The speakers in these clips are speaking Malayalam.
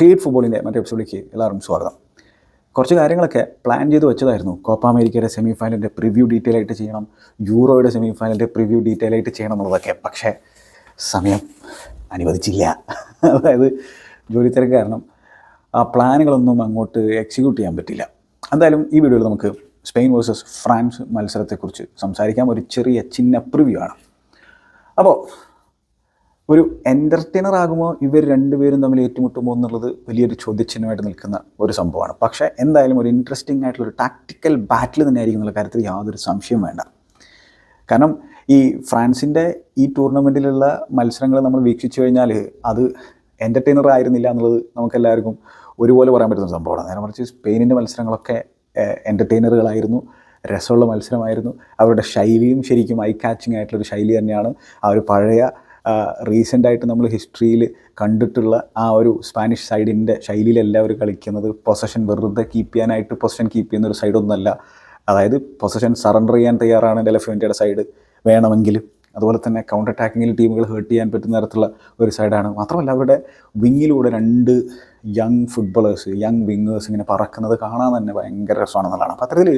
ഫീഡ് ഫുട്ബോളിന്റെ മറ്റേ എപ്പിസോഡിലേക്ക് എല്ലാവർക്കും സ്വാഗതം. കുറച്ച് കാര്യങ്ങളൊക്കെ പ്ലാൻ ചെയ്ത് വെച്ചതായിരുന്നു. കോപ്പ അമേരിക്കയുടെ സെമി ഫൈനലിന്റെ പ്രിവ്യൂ ഡീറ്റെയിൽ ആയിട്ട് ചെയ്യണം യൂറോയുടെ സെമി ഫൈനലിന്റെ പ്രിവ്യൂ ഡീറ്റെയിൽ ആയിട്ട് ചെയ്യണം എന്നുള്ളതൊക്കെ. പക്ഷേ സമയം അനുവദിച്ചില്ല. അതായത് ജോലി തിരക്ക് കാരണം ആ പ്ലാനുകളൊന്നും അങ്ങോട്ട് എക്സിക്യൂട്ട് ചെയ്യാൻ പറ്റില്ല. എന്തായാലും ഈ വീഡിയോയിൽ നമുക്ക് സ്പെയിൻ വേഴ്സസ് ഫ്രാൻസ് മത്സരത്തെക്കുറിച്ച് സംസാരിക്കാം. ഒരു ചെറിയ ചിന്ന പ്രിവ്യൂ ആണ്. അപ്പോൾ ഒരു എന്റർടൈനർ ആകുമോ? ഇവർ രണ്ടുപേരും തമ്മിൽ ഏറ്റുമുട്ടുമോ എന്നുള്ളത് വലിയൊരു ചോദ്യചിഹ്നമായിട്ട് നിൽക്കുന്ന ഒരു സംഭവമാണ്. പക്ഷേ എന്തായാലും ഒരു ഇൻട്രസ്റ്റിംഗ് ആയിട്ടുള്ള ഒരു ടാക്ടിക്കൽ ബാറ്റിൽ തന്നെയായിരിക്കും എന്നുള്ള കാര്യത്തിൽ യാതൊരു സംശയം വേണ്ട. കാരണം ഈ ഫ്രാൻസിന്റെ ഈ ടൂർണമെന്റിലുള്ള മത്സരങ്ങൾ നമ്മൾ വീക്ഷിച്ചു കഴിഞ്ഞാൽ അത് എന്റർടൈനർ ആയിരുന്നില്ല എന്നുള്ളത് നമുക്കെല്ലാവർക്കും ഒരുപോലെ പറയാൻ പറ്റുന്ന സംഭവമാണ്. നേരെ മറിച്ച് സ്പെയിനിന്റെ മത്സരങ്ങളൊക്കെ എന്റർടൈനറുകളായിരുന്നു രസമുള്ള മത്സരമായിരുന്നു. അവരുടെ ശൈലിയും ശരിക്കും ഐ കാച്ചിങ് ആയിട്ടുള്ളൊരു ശൈലി തന്നെയാണ്. ആ ഒരു പഴയ റീസെന്റ് ആയിട്ട് നമ്മൾ ഹിസ്റ്ററിയിൽ കണ്ടിട്ടുള്ള ആ ഒരു സ്പാനിഷ് സൈഡിന്റെ ശൈലിയിലല്ല അവർ കളിക്കുന്നത്. പൊസഷൻ വെറുതെ കീപ്പ് ചെയ്യാനായിട്ട് പൊസഷൻ കീപ്പ് ചെയ്യുന്ന ഒരു സൈഡൊന്നുമല്ല അതായത് പൊസഷൻ സറണ്ടർ ചെയ്യാൻ തയ്യാറാണ് ഡെലഫിന്റെ സൈഡ് വേണമെങ്കിൽ അതുപോലെ തന്നെ കൗണ്ടർ അറ്റാക്കിങ്ങിൽ ടീമുകൾ ഹേർട്ട് ചെയ്യാൻ പറ്റുന്ന തരത്തിലുള്ള ഒരു സൈഡാണ് മാത്രമല്ല അവരുടെ വിങ്ങിലൂടെ രണ്ട് യങ് ഫുട്ബോളേഴ്സ് യങ് വിങ്ങേഴ്സ് ഇങ്ങനെ പറക്കുന്നത് കാണാൻ തന്നെ ഭയങ്കര രസമാണെന്നുള്ളതാണ്. അപ്പോൾ അത്തരത്തിൽ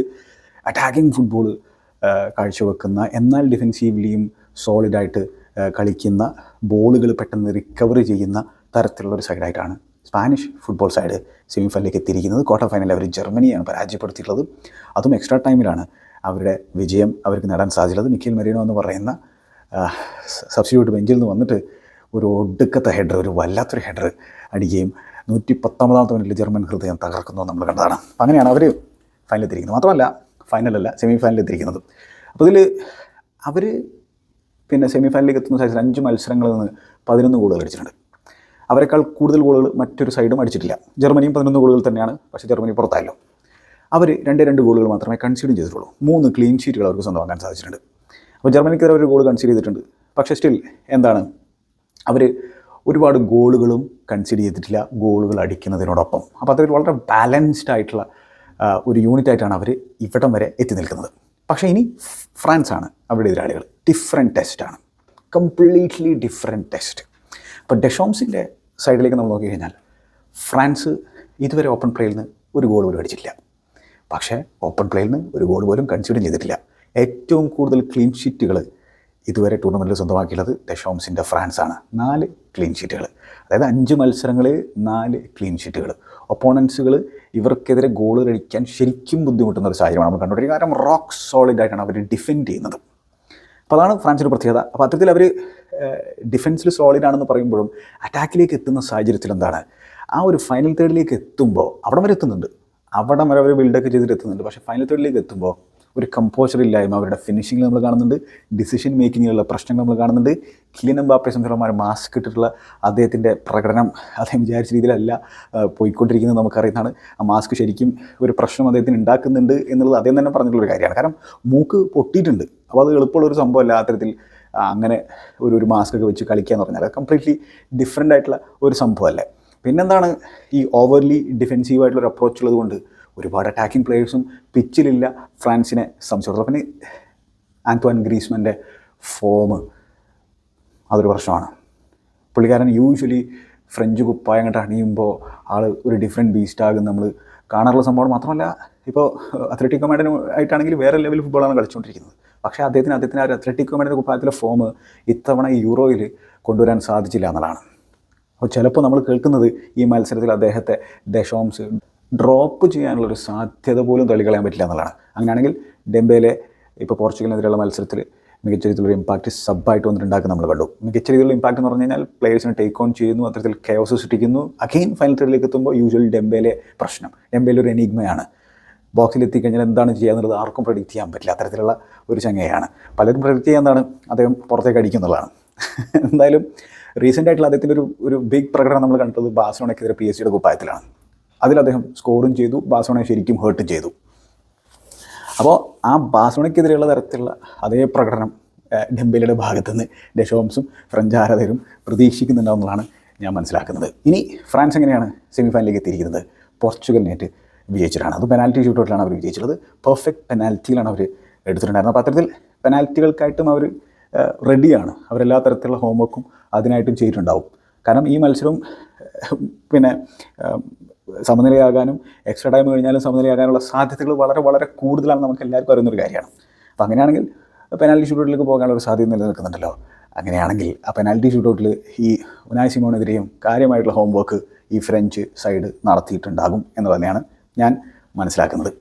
അറ്റാക്കിംഗ് ഫുട്ബോൾ കാഴ്ചവെക്കുന്ന എന്നാൽ ഡിഫെൻസീവ്ലിയും സോളിഡായിട്ട് കളിക്കുന്ന ബോളുകൾ പെട്ടെന്ന് റിക്കവർ ചെയ്യുന്ന തരത്തിലുള്ള ഒരു സൈഡായിട്ടാണ് സ്പാനിഷ് ഫുട്ബോൾ സൈഡ് സെമി ഫൈനലിലേക്ക് എത്തിയിരിക്കുന്നത് ക്വാർട്ടർ ഫൈനലിൽ അവർ ജർമ്മനിയാണ് പരാജയപ്പെടുത്തിയിട്ടുള്ളത്. അതും എക്സ്ട്രാ ടൈമിലാണ് അവരുടെ വിജയം അവർക്ക് നേടാൻ സാധിച്ചത്. മിക്കിൽ മെറീനോ എന്ന് പറയുന്ന സബ്സ്റ്റിറ്റ്യൂട്ട് ബെഞ്ചിൽ നിന്ന് വന്നിട്ട് ഒരു ഒടുക്കത്തെ ഹെഡർ ഒരു വല്ലാത്തൊരു ഹെഡർ അടിക്കുകയും നൂറ്റി പത്തൊമ്പതാമത്തെ മിനിറ്റിൽ ജർമ്മൻ ഹൃദയം തകർക്കുന്നത് നമ്മൾ കണ്ടതാണ്. അപ്പം അങ്ങനെയാണ് അവർ ഫൈനലെത്തിയിരിക്കുന്നത് മാത്രമല്ല ഫൈനലല്ല സെമി ഫൈനലെത്തിയിരിക്കുന്നത് അപ്പോൾ ഇതിൽ അവർ പിന്നെ സെമി എത്തുന്ന സൈസിൽ അഞ്ച് മത്സരങ്ങളിൽ നിന്ന് പതിനൊന്ന് ഗോളുകൾ അടിച്ചിട്ടുണ്ട്. അവരെക്കാൾ കൂടുതൽ ഗോളുകൾ മറ്റൊരു സൈഡും അടിച്ചിട്ടില്ല. ജർമ്മനിയും പതിനൊന്ന് ഗോളുകൾ തന്നെയാണ്. പക്ഷേ ജർമ്മനി പുറത്തായല്ലോ. അവർ രണ്ട് രണ്ട് ഗോളുകൾ മാത്രമേ കൺസീഡും ചെയ്തിട്ടുള്ളൂ. മൂന്ന് ക്ലീൻ ഷീറ്റുകൾ അവർക്ക് സ്വന്തമാക്കാൻ സാധിച്ചിട്ടുണ്ട്. അപ്പോൾ ജർമ്മനിക്കെതിരെ ഒരു ഗോൾ കൺസീഡ് ചെയ്തിട്ടുണ്ട്. പക്ഷേ സ്റ്റിൽ എന്താണ്? അവർ ഒരുപാട് ഗോളുകളും കൺസീഡ് ചെയ്തിട്ടില്ല. ഗോളുകൾ അടിക്കുന്നതിനോടൊപ്പം. അപ്പോൾ അതൊരു വളരെ ബാലൻസ്ഡ് ആയിട്ടുള്ള ഒരു യൂണിറ്റ് ആയിട്ടാണ് അവർ ഇവിടം വരെ എത്തി നിൽക്കുന്നത്. പക്ഷേ ഇനി ഫ്രാൻസാണ് ആണ് അവരുടെ എതിരാളികൾ. ഡിഫറെന്റ് ടെസ്റ്റാണ് കംപ്ലീറ്റ്ലി ഡിഫറെന്റ് ടെസ്റ്റ് അപ്പോൾ ഡെഷോംസിന്റെ സൈഡിലേക്ക് നമ്മൾ നോക്കി കഴിഞ്ഞാൽ ഫ്രാൻസ് ഇതുവരെ ഓപ്പൺ പ്ലേയിൽ നിന്ന് ഒരു ഗോൾ പോലും അടിച്ചിട്ടില്ല. പക്ഷേ ഓപ്പൺ പ്ലേയിൽ നിന്ന് ഒരു ഗോൾ പോലും കൺസിഡർ ചെയ്തിട്ടില്ല. ഏറ്റവും കൂടുതൽ ക്ലീൻ ഷീറ്റുകൾ ഇതുവരെ ടൂർണമെന്റിൽ സ്വന്തമാക്കിയുള്ളത് ഡെഷോംസിന്റെ ഫ്രാൻസാണ്. നാല് ക്ലീൻ ഷീറ്റുകൾ അതായത് അഞ്ച് മത്സരങ്ങളിൽ നാല് ക്ലീൻ ഷീറ്റുകൾ ഒപ്പോണൻസുകൾ ഇവർക്കെതിരെ ഗോൾ കഴിക്കാൻ ശരിക്കും ബുദ്ധിമുട്ടുന്ന ഒരു സാഹചര്യമാണ് നമ്മൾ കണ്ടുകൊണ്ടിരിക്കുന്നത്. കാരണം റോക്ക് സോളിഡ് ആയിട്ടാണ് അവർ ഡിഫെൻഡ് ചെയ്യുന്നത്. അപ്പോൾ അതാണ് ഫ്രാൻസിന്റെ പ്രത്യേകത. അപ്പോൾ അത്തരത്തിൽ അവർ ഡിഫൻസിൽ സോളിഡ് ആണെന്ന് പറയുമ്പോഴും അറ്റാക്കിലേക്ക് എത്തുന്ന സാഹചര്യത്തിൽ എന്താണ്? ആ ഒരു ഫൈനൽ തേർഡിലേക്ക് എത്തുമ്പോൾ അവിടം വരെ എത്തുന്നുണ്ട്. അവിടം വരെ അവർ ബിൽഡൊക്കെ ചെയ്തിട്ട് എത്തുന്നുണ്ട്. പക്ഷേ ഫൈനൽ തേർഡിലേക്ക് എത്തുമ്പോൾ ഒരു കമ്പോസർ ഇല്ലായ്മ അവരുടെ ഫിനിഷിങ്ങിൽ നമ്മൾ കാണുന്നുണ്ട്. ഡിസിഷൻ മേക്കിങ്ങിലുള്ള പ്രശ്നങ്ങൾ നമ്മൾ കാണുന്നുണ്ട്. കിലിൻ എംബാപ്പെ സംബന്ധിച്ചുള്ള മാസ്ക് ഇട്ടിട്ടുള്ള അദ്ദേഹത്തിന്റെ പ്രകടനം അദ്ദേഹം വിചാരിച്ച രീതിയിലല്ല പോയിക്കൊണ്ടിരിക്കുന്നത് നമുക്കറിയുന്നതാണ്. ആ മാസ്ക് ശരിക്കും ഒരു പ്രശ്നം അദ്ദേഹത്തിന് ഉണ്ടാക്കുന്നുണ്ട് എന്നുള്ളത് അദ്ദേഹം തന്നെ പറഞ്ഞിട്ടുള്ള ഒരു കാര്യമാണ്. കാരണം മൂക്ക് പൊട്ടിയിട്ടുണ്ട്. അപ്പോൾ അത് എളുപ്പമുള്ള ഒരു സംഭവമല്ല അത്തരത്തിൽ അങ്ങനെ ഒരു ഒരു മാസ്ക് ഒക്കെ വെച്ച് കളിക്കുക എന്ന് പറഞ്ഞാൽ. കംപ്ലീറ്റ്ലി ഡിഫറെന്റ് ആയിട്ടുള്ള ഒരു സംഭവമല്ലേ. പിന്നെന്താണ് ഈ ഓവർലി ഡിഫെൻസീവ് ആയിട്ടുള്ള ഒരു അപ്രോച്ച് ഉള്ളത് കൊണ്ട് ഒരുപാട് അറ്റാക്കിംഗ് പ്ലേയേഴ്സും പിച്ചിലില്ല ഫ്രാൻസിനെ സംബന്ധിച്ചിടത്തോളം. പിന്നെ ആന്റോൻ ഗ്രീസ്മന്റെ ഫോം അതൊരു പ്രശ്നമാണ്. പുള്ളിക്കാരൻ യൂഷ്വലി ഫ്രഞ്ച് കുപ്പായം കണ്ട് അണിയുമ്പോൾ ആൾ ഒരു ഡിഫറെന്റ് ബീസ്റ്റാകും നമ്മൾ കാണാറുള്ള സംഭവം മാത്രമല്ല ഇപ്പോൾ അത്ലറ്റിക് കമാൻഡിന് ആയിട്ടാണെങ്കിൽ വേറെ ലെവൽ ഫുട്ബോളാണ് കളിച്ചുകൊണ്ടിരിക്കുന്നത് പക്ഷേ അദ്ദേഹത്തിന് അദ്ദേഹത്തിന് ആ ഒരു അത്ലറ്റിക് കമാൻഡിന്റെ കുപ്പായത്തിലെ ഫോം ഇത്തവണ യൂറോയിൽ കൊണ്ടുവരാൻ സാധിച്ചില്ല എന്നുള്ളതാണ്. അപ്പോൾ ചിലപ്പോൾ നമ്മൾ കേൾക്കുന്നത് ഈ മത്സരത്തിൽ അദ്ദേഹത്തെ ദശോംസ് ഡ്രോപ്പ് ചെയ്യാനുള്ളൊരു സാധ്യത പോലും തള്ളിക്കളയാൻ പറ്റില്ല എന്നുള്ളതാണ്. അങ്ങനെയാണെങ്കിൽ ഡെംബേലെ ഇപ്പോൾ പോർച്ചുഗലിനെതിരെയുള്ള മത്സരത്തിൽ മികച്ച രീതിയിലുള്ള ഇമ്പാക്റ്റ് സബ്ബായിട്ട് വന്നിട്ടുണ്ടാക്കുന്ന നമ്മൾ കണ്ടു. മികച്ച രീതിയിലുള്ള ഇമ്പാക്റ്റ് എന്ന് പറഞ്ഞു കഴിഞ്ഞാൽ പ്ലേയേഴ്സിനെ ടേക്ക് ഓൺ ചെയ്യുന്നു അത്തരത്തിൽ കെയോസ് സൃഷ്ടിക്കുന്നു. അഗെയിൻ ഫൈനൽ തേർഡിലേക്ക് എത്തുമ്പോൾ യൂഷ്വൽ ഡെംബേലെ പ്രശ്നം. ഡെംബേലെ ഒരു എനിഗ്മയാണ് ബോക്സിൽ എത്തിക്കഴിഞ്ഞാൽ എന്താണ് ചെയ്യുക എന്നുള്ളത് ആർക്കും പ്രഡിക്റ്റ് ചെയ്യാൻ പറ്റില്ല. അത്തരത്തിലുള്ള ഒരു ചങ്ങയാണ് പലരും പ്രഡിക്റ്റ് ചെയ്യാൻ അദ്ദേഹം പുറത്തേക്ക് അടിക്കുന്നുള്ളതാണ് എന്തായാലും റീസെന്റ് ആയിട്ടുള്ള അദ്ദേഹത്തിന്റെ ഒരു ഒരു ബിഗ് പ്രകടനം നമ്മൾ കണ്ടത് ബാഴ്സലോണയ്ക്കെതിരെ പി എസ് സിയുടെ കുപ്പായത്തിലാണ്. അതിൽ അദ്ദേഹം സ്കോറും ചെയ്തു. ബാസോണയെ ശരിക്കും ഹേർട്ട് ചെയ്തു. അപ്പോൾ ആ ബാസോണയ്ക്കെതിരെയുള്ള തരത്തിലുള്ള അതേ പ്രകടനം ഡെമ്പേലയുടെ ഭാഗത്തുനിന്ന് ഡെഷോംസും ഫ്രഞ്ച് ആരാധകരും പ്രതീക്ഷിക്കുന്നുണ്ടാവുന്നതാണ് ഞാൻ മനസ്സിലാക്കുന്നത്. ഇനി ഫ്രാൻസ് എങ്ങനെയാണ് സെമി ഫൈനലിലേക്ക് എത്തിയിരിക്കുന്നത് പോർച്ചുഗലിനേറ്റ് വിജയിച്ചിട്ടാണ്. അത് പെനാൽറ്റി ഷൂട്ടൗട്ടിലാണ് അവർ വിജയിച്ചത് പെർഫെക്റ്റ് പെനാൽറ്റിയിലാണ് അവർ എടുത്തിട്ടുണ്ടായിരുന്നത്. അപ്പോൾ അത്തരത്തിൽ പെനാൽറ്റികൾക്കായിട്ടും അവർ റെഡിയാണ് അവരെല്ലാ തരത്തിലുള്ള ഹോംവർക്കും അതിനായിട്ടും ചെയ്തിട്ടുണ്ടാവും. കാരണം ഈ മത്സരവും പിന്നെ സമനിലയാകാനും എക്സ്ട്രാ ടൈം കഴിഞ്ഞാലും സമനിലയാകാനുള്ള സാധ്യതകൾ വളരെ വളരെ കൂടുതലാണ് നമുക്ക് എല്ലാവർക്കും അറിയുന്നൊരു കാര്യമാണ്. അപ്പോൾ അങ്ങനെയാണെങ്കിൽ പെനാൽറ്റി ഷൂട്ടൗട്ടിലേക്ക് പോകാനുള്ള ഒരു സാധ്യത നിലനിൽക്കുന്നുണ്ടല്ലോ. അങ്ങനെയാണെങ്കിൽ ആ പെനാൽറ്റി ഷൂട്ടൗട്ടിൽ ഈ ഉനായ് സിമോണെതിരെയും കാര്യമായിട്ടുള്ള ഹോംവർക്ക് ഈ ഫ്രഞ്ച് സൈഡ് നടത്തിയിട്ടുണ്ടാകും എന്ന് തന്നെയാണ് ഞാൻ മനസ്സിലാക്കുന്നത്.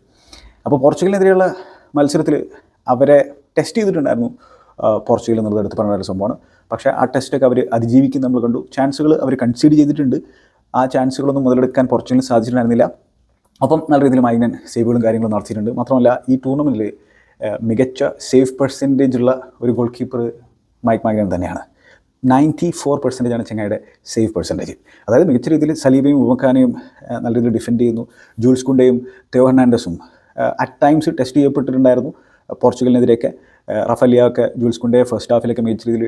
അപ്പോൾ പോർച്ചുഗലിനെതിരെയുള്ള മത്സരത്തിൽ അവരെ ടെസ്റ്റ് ചെയ്തിട്ടുണ്ടായിരുന്നു. പോർച്ചുഗൽ എന്നുള്ളത് എടുത്ത് പറഞ്ഞ ഒരു സംഭവമാണ്. പക്ഷേ ആ ടെസ്റ്റൊക്കെ അവർ അതിജീവിക്കും നമ്മൾ കണ്ടു. ചാൻസുകൾ അവർ കൺസീഡ് ചെയ്തിട്ടുണ്ട്. ആ ചാൻസുകളൊന്നും മുതലെടുക്കാൻ പോർച്ചുഗലിന് സാധിച്ചിട്ടുണ്ടായിരുന്നില്ല. ഒപ്പം നല്ല രീതിയിൽ മൈനൻ സേവുകളും കാര്യങ്ങളും നടത്തിയിട്ടുണ്ട്. മാത്രമല്ല ഈ ടൂർണമെന്റിൽ മികച്ച സേഫ് പെർസെന്റേജ് ഉള്ള ഒരു ഗോൾ കീപ്പർ മൈക്ക് മൈനൻ തന്നെയാണ്. നയന്റി ഫോർ പെർസെന്റേജ് ആണ് ചെങ്ങായുടെ സേഫ് പെർസെന്റേജ് അതായത് മികച്ച രീതിയിൽ സലീബയും ഉമക്കാനെയും നല്ല രീതിയിൽ ഡിഫെൻഡ് ചെയ്യുന്നു. ജൂൾസ് കുണ്ടയും തെയോ ഹെർണാൻഡസും അറ്റ് ടൈംസ് ടെസ്റ്റ് ചെയ്യപ്പെട്ടിട്ടുണ്ടായിരുന്നു പോർച്ചുഗലിനെതിരെയൊക്കെ. റഫലിയൊക്കെ ജൂൾസ് കുണ്ടയെ ഫസ്റ്റ് ഹാഫിലൊക്കെ മികച്ച രീതിയിൽ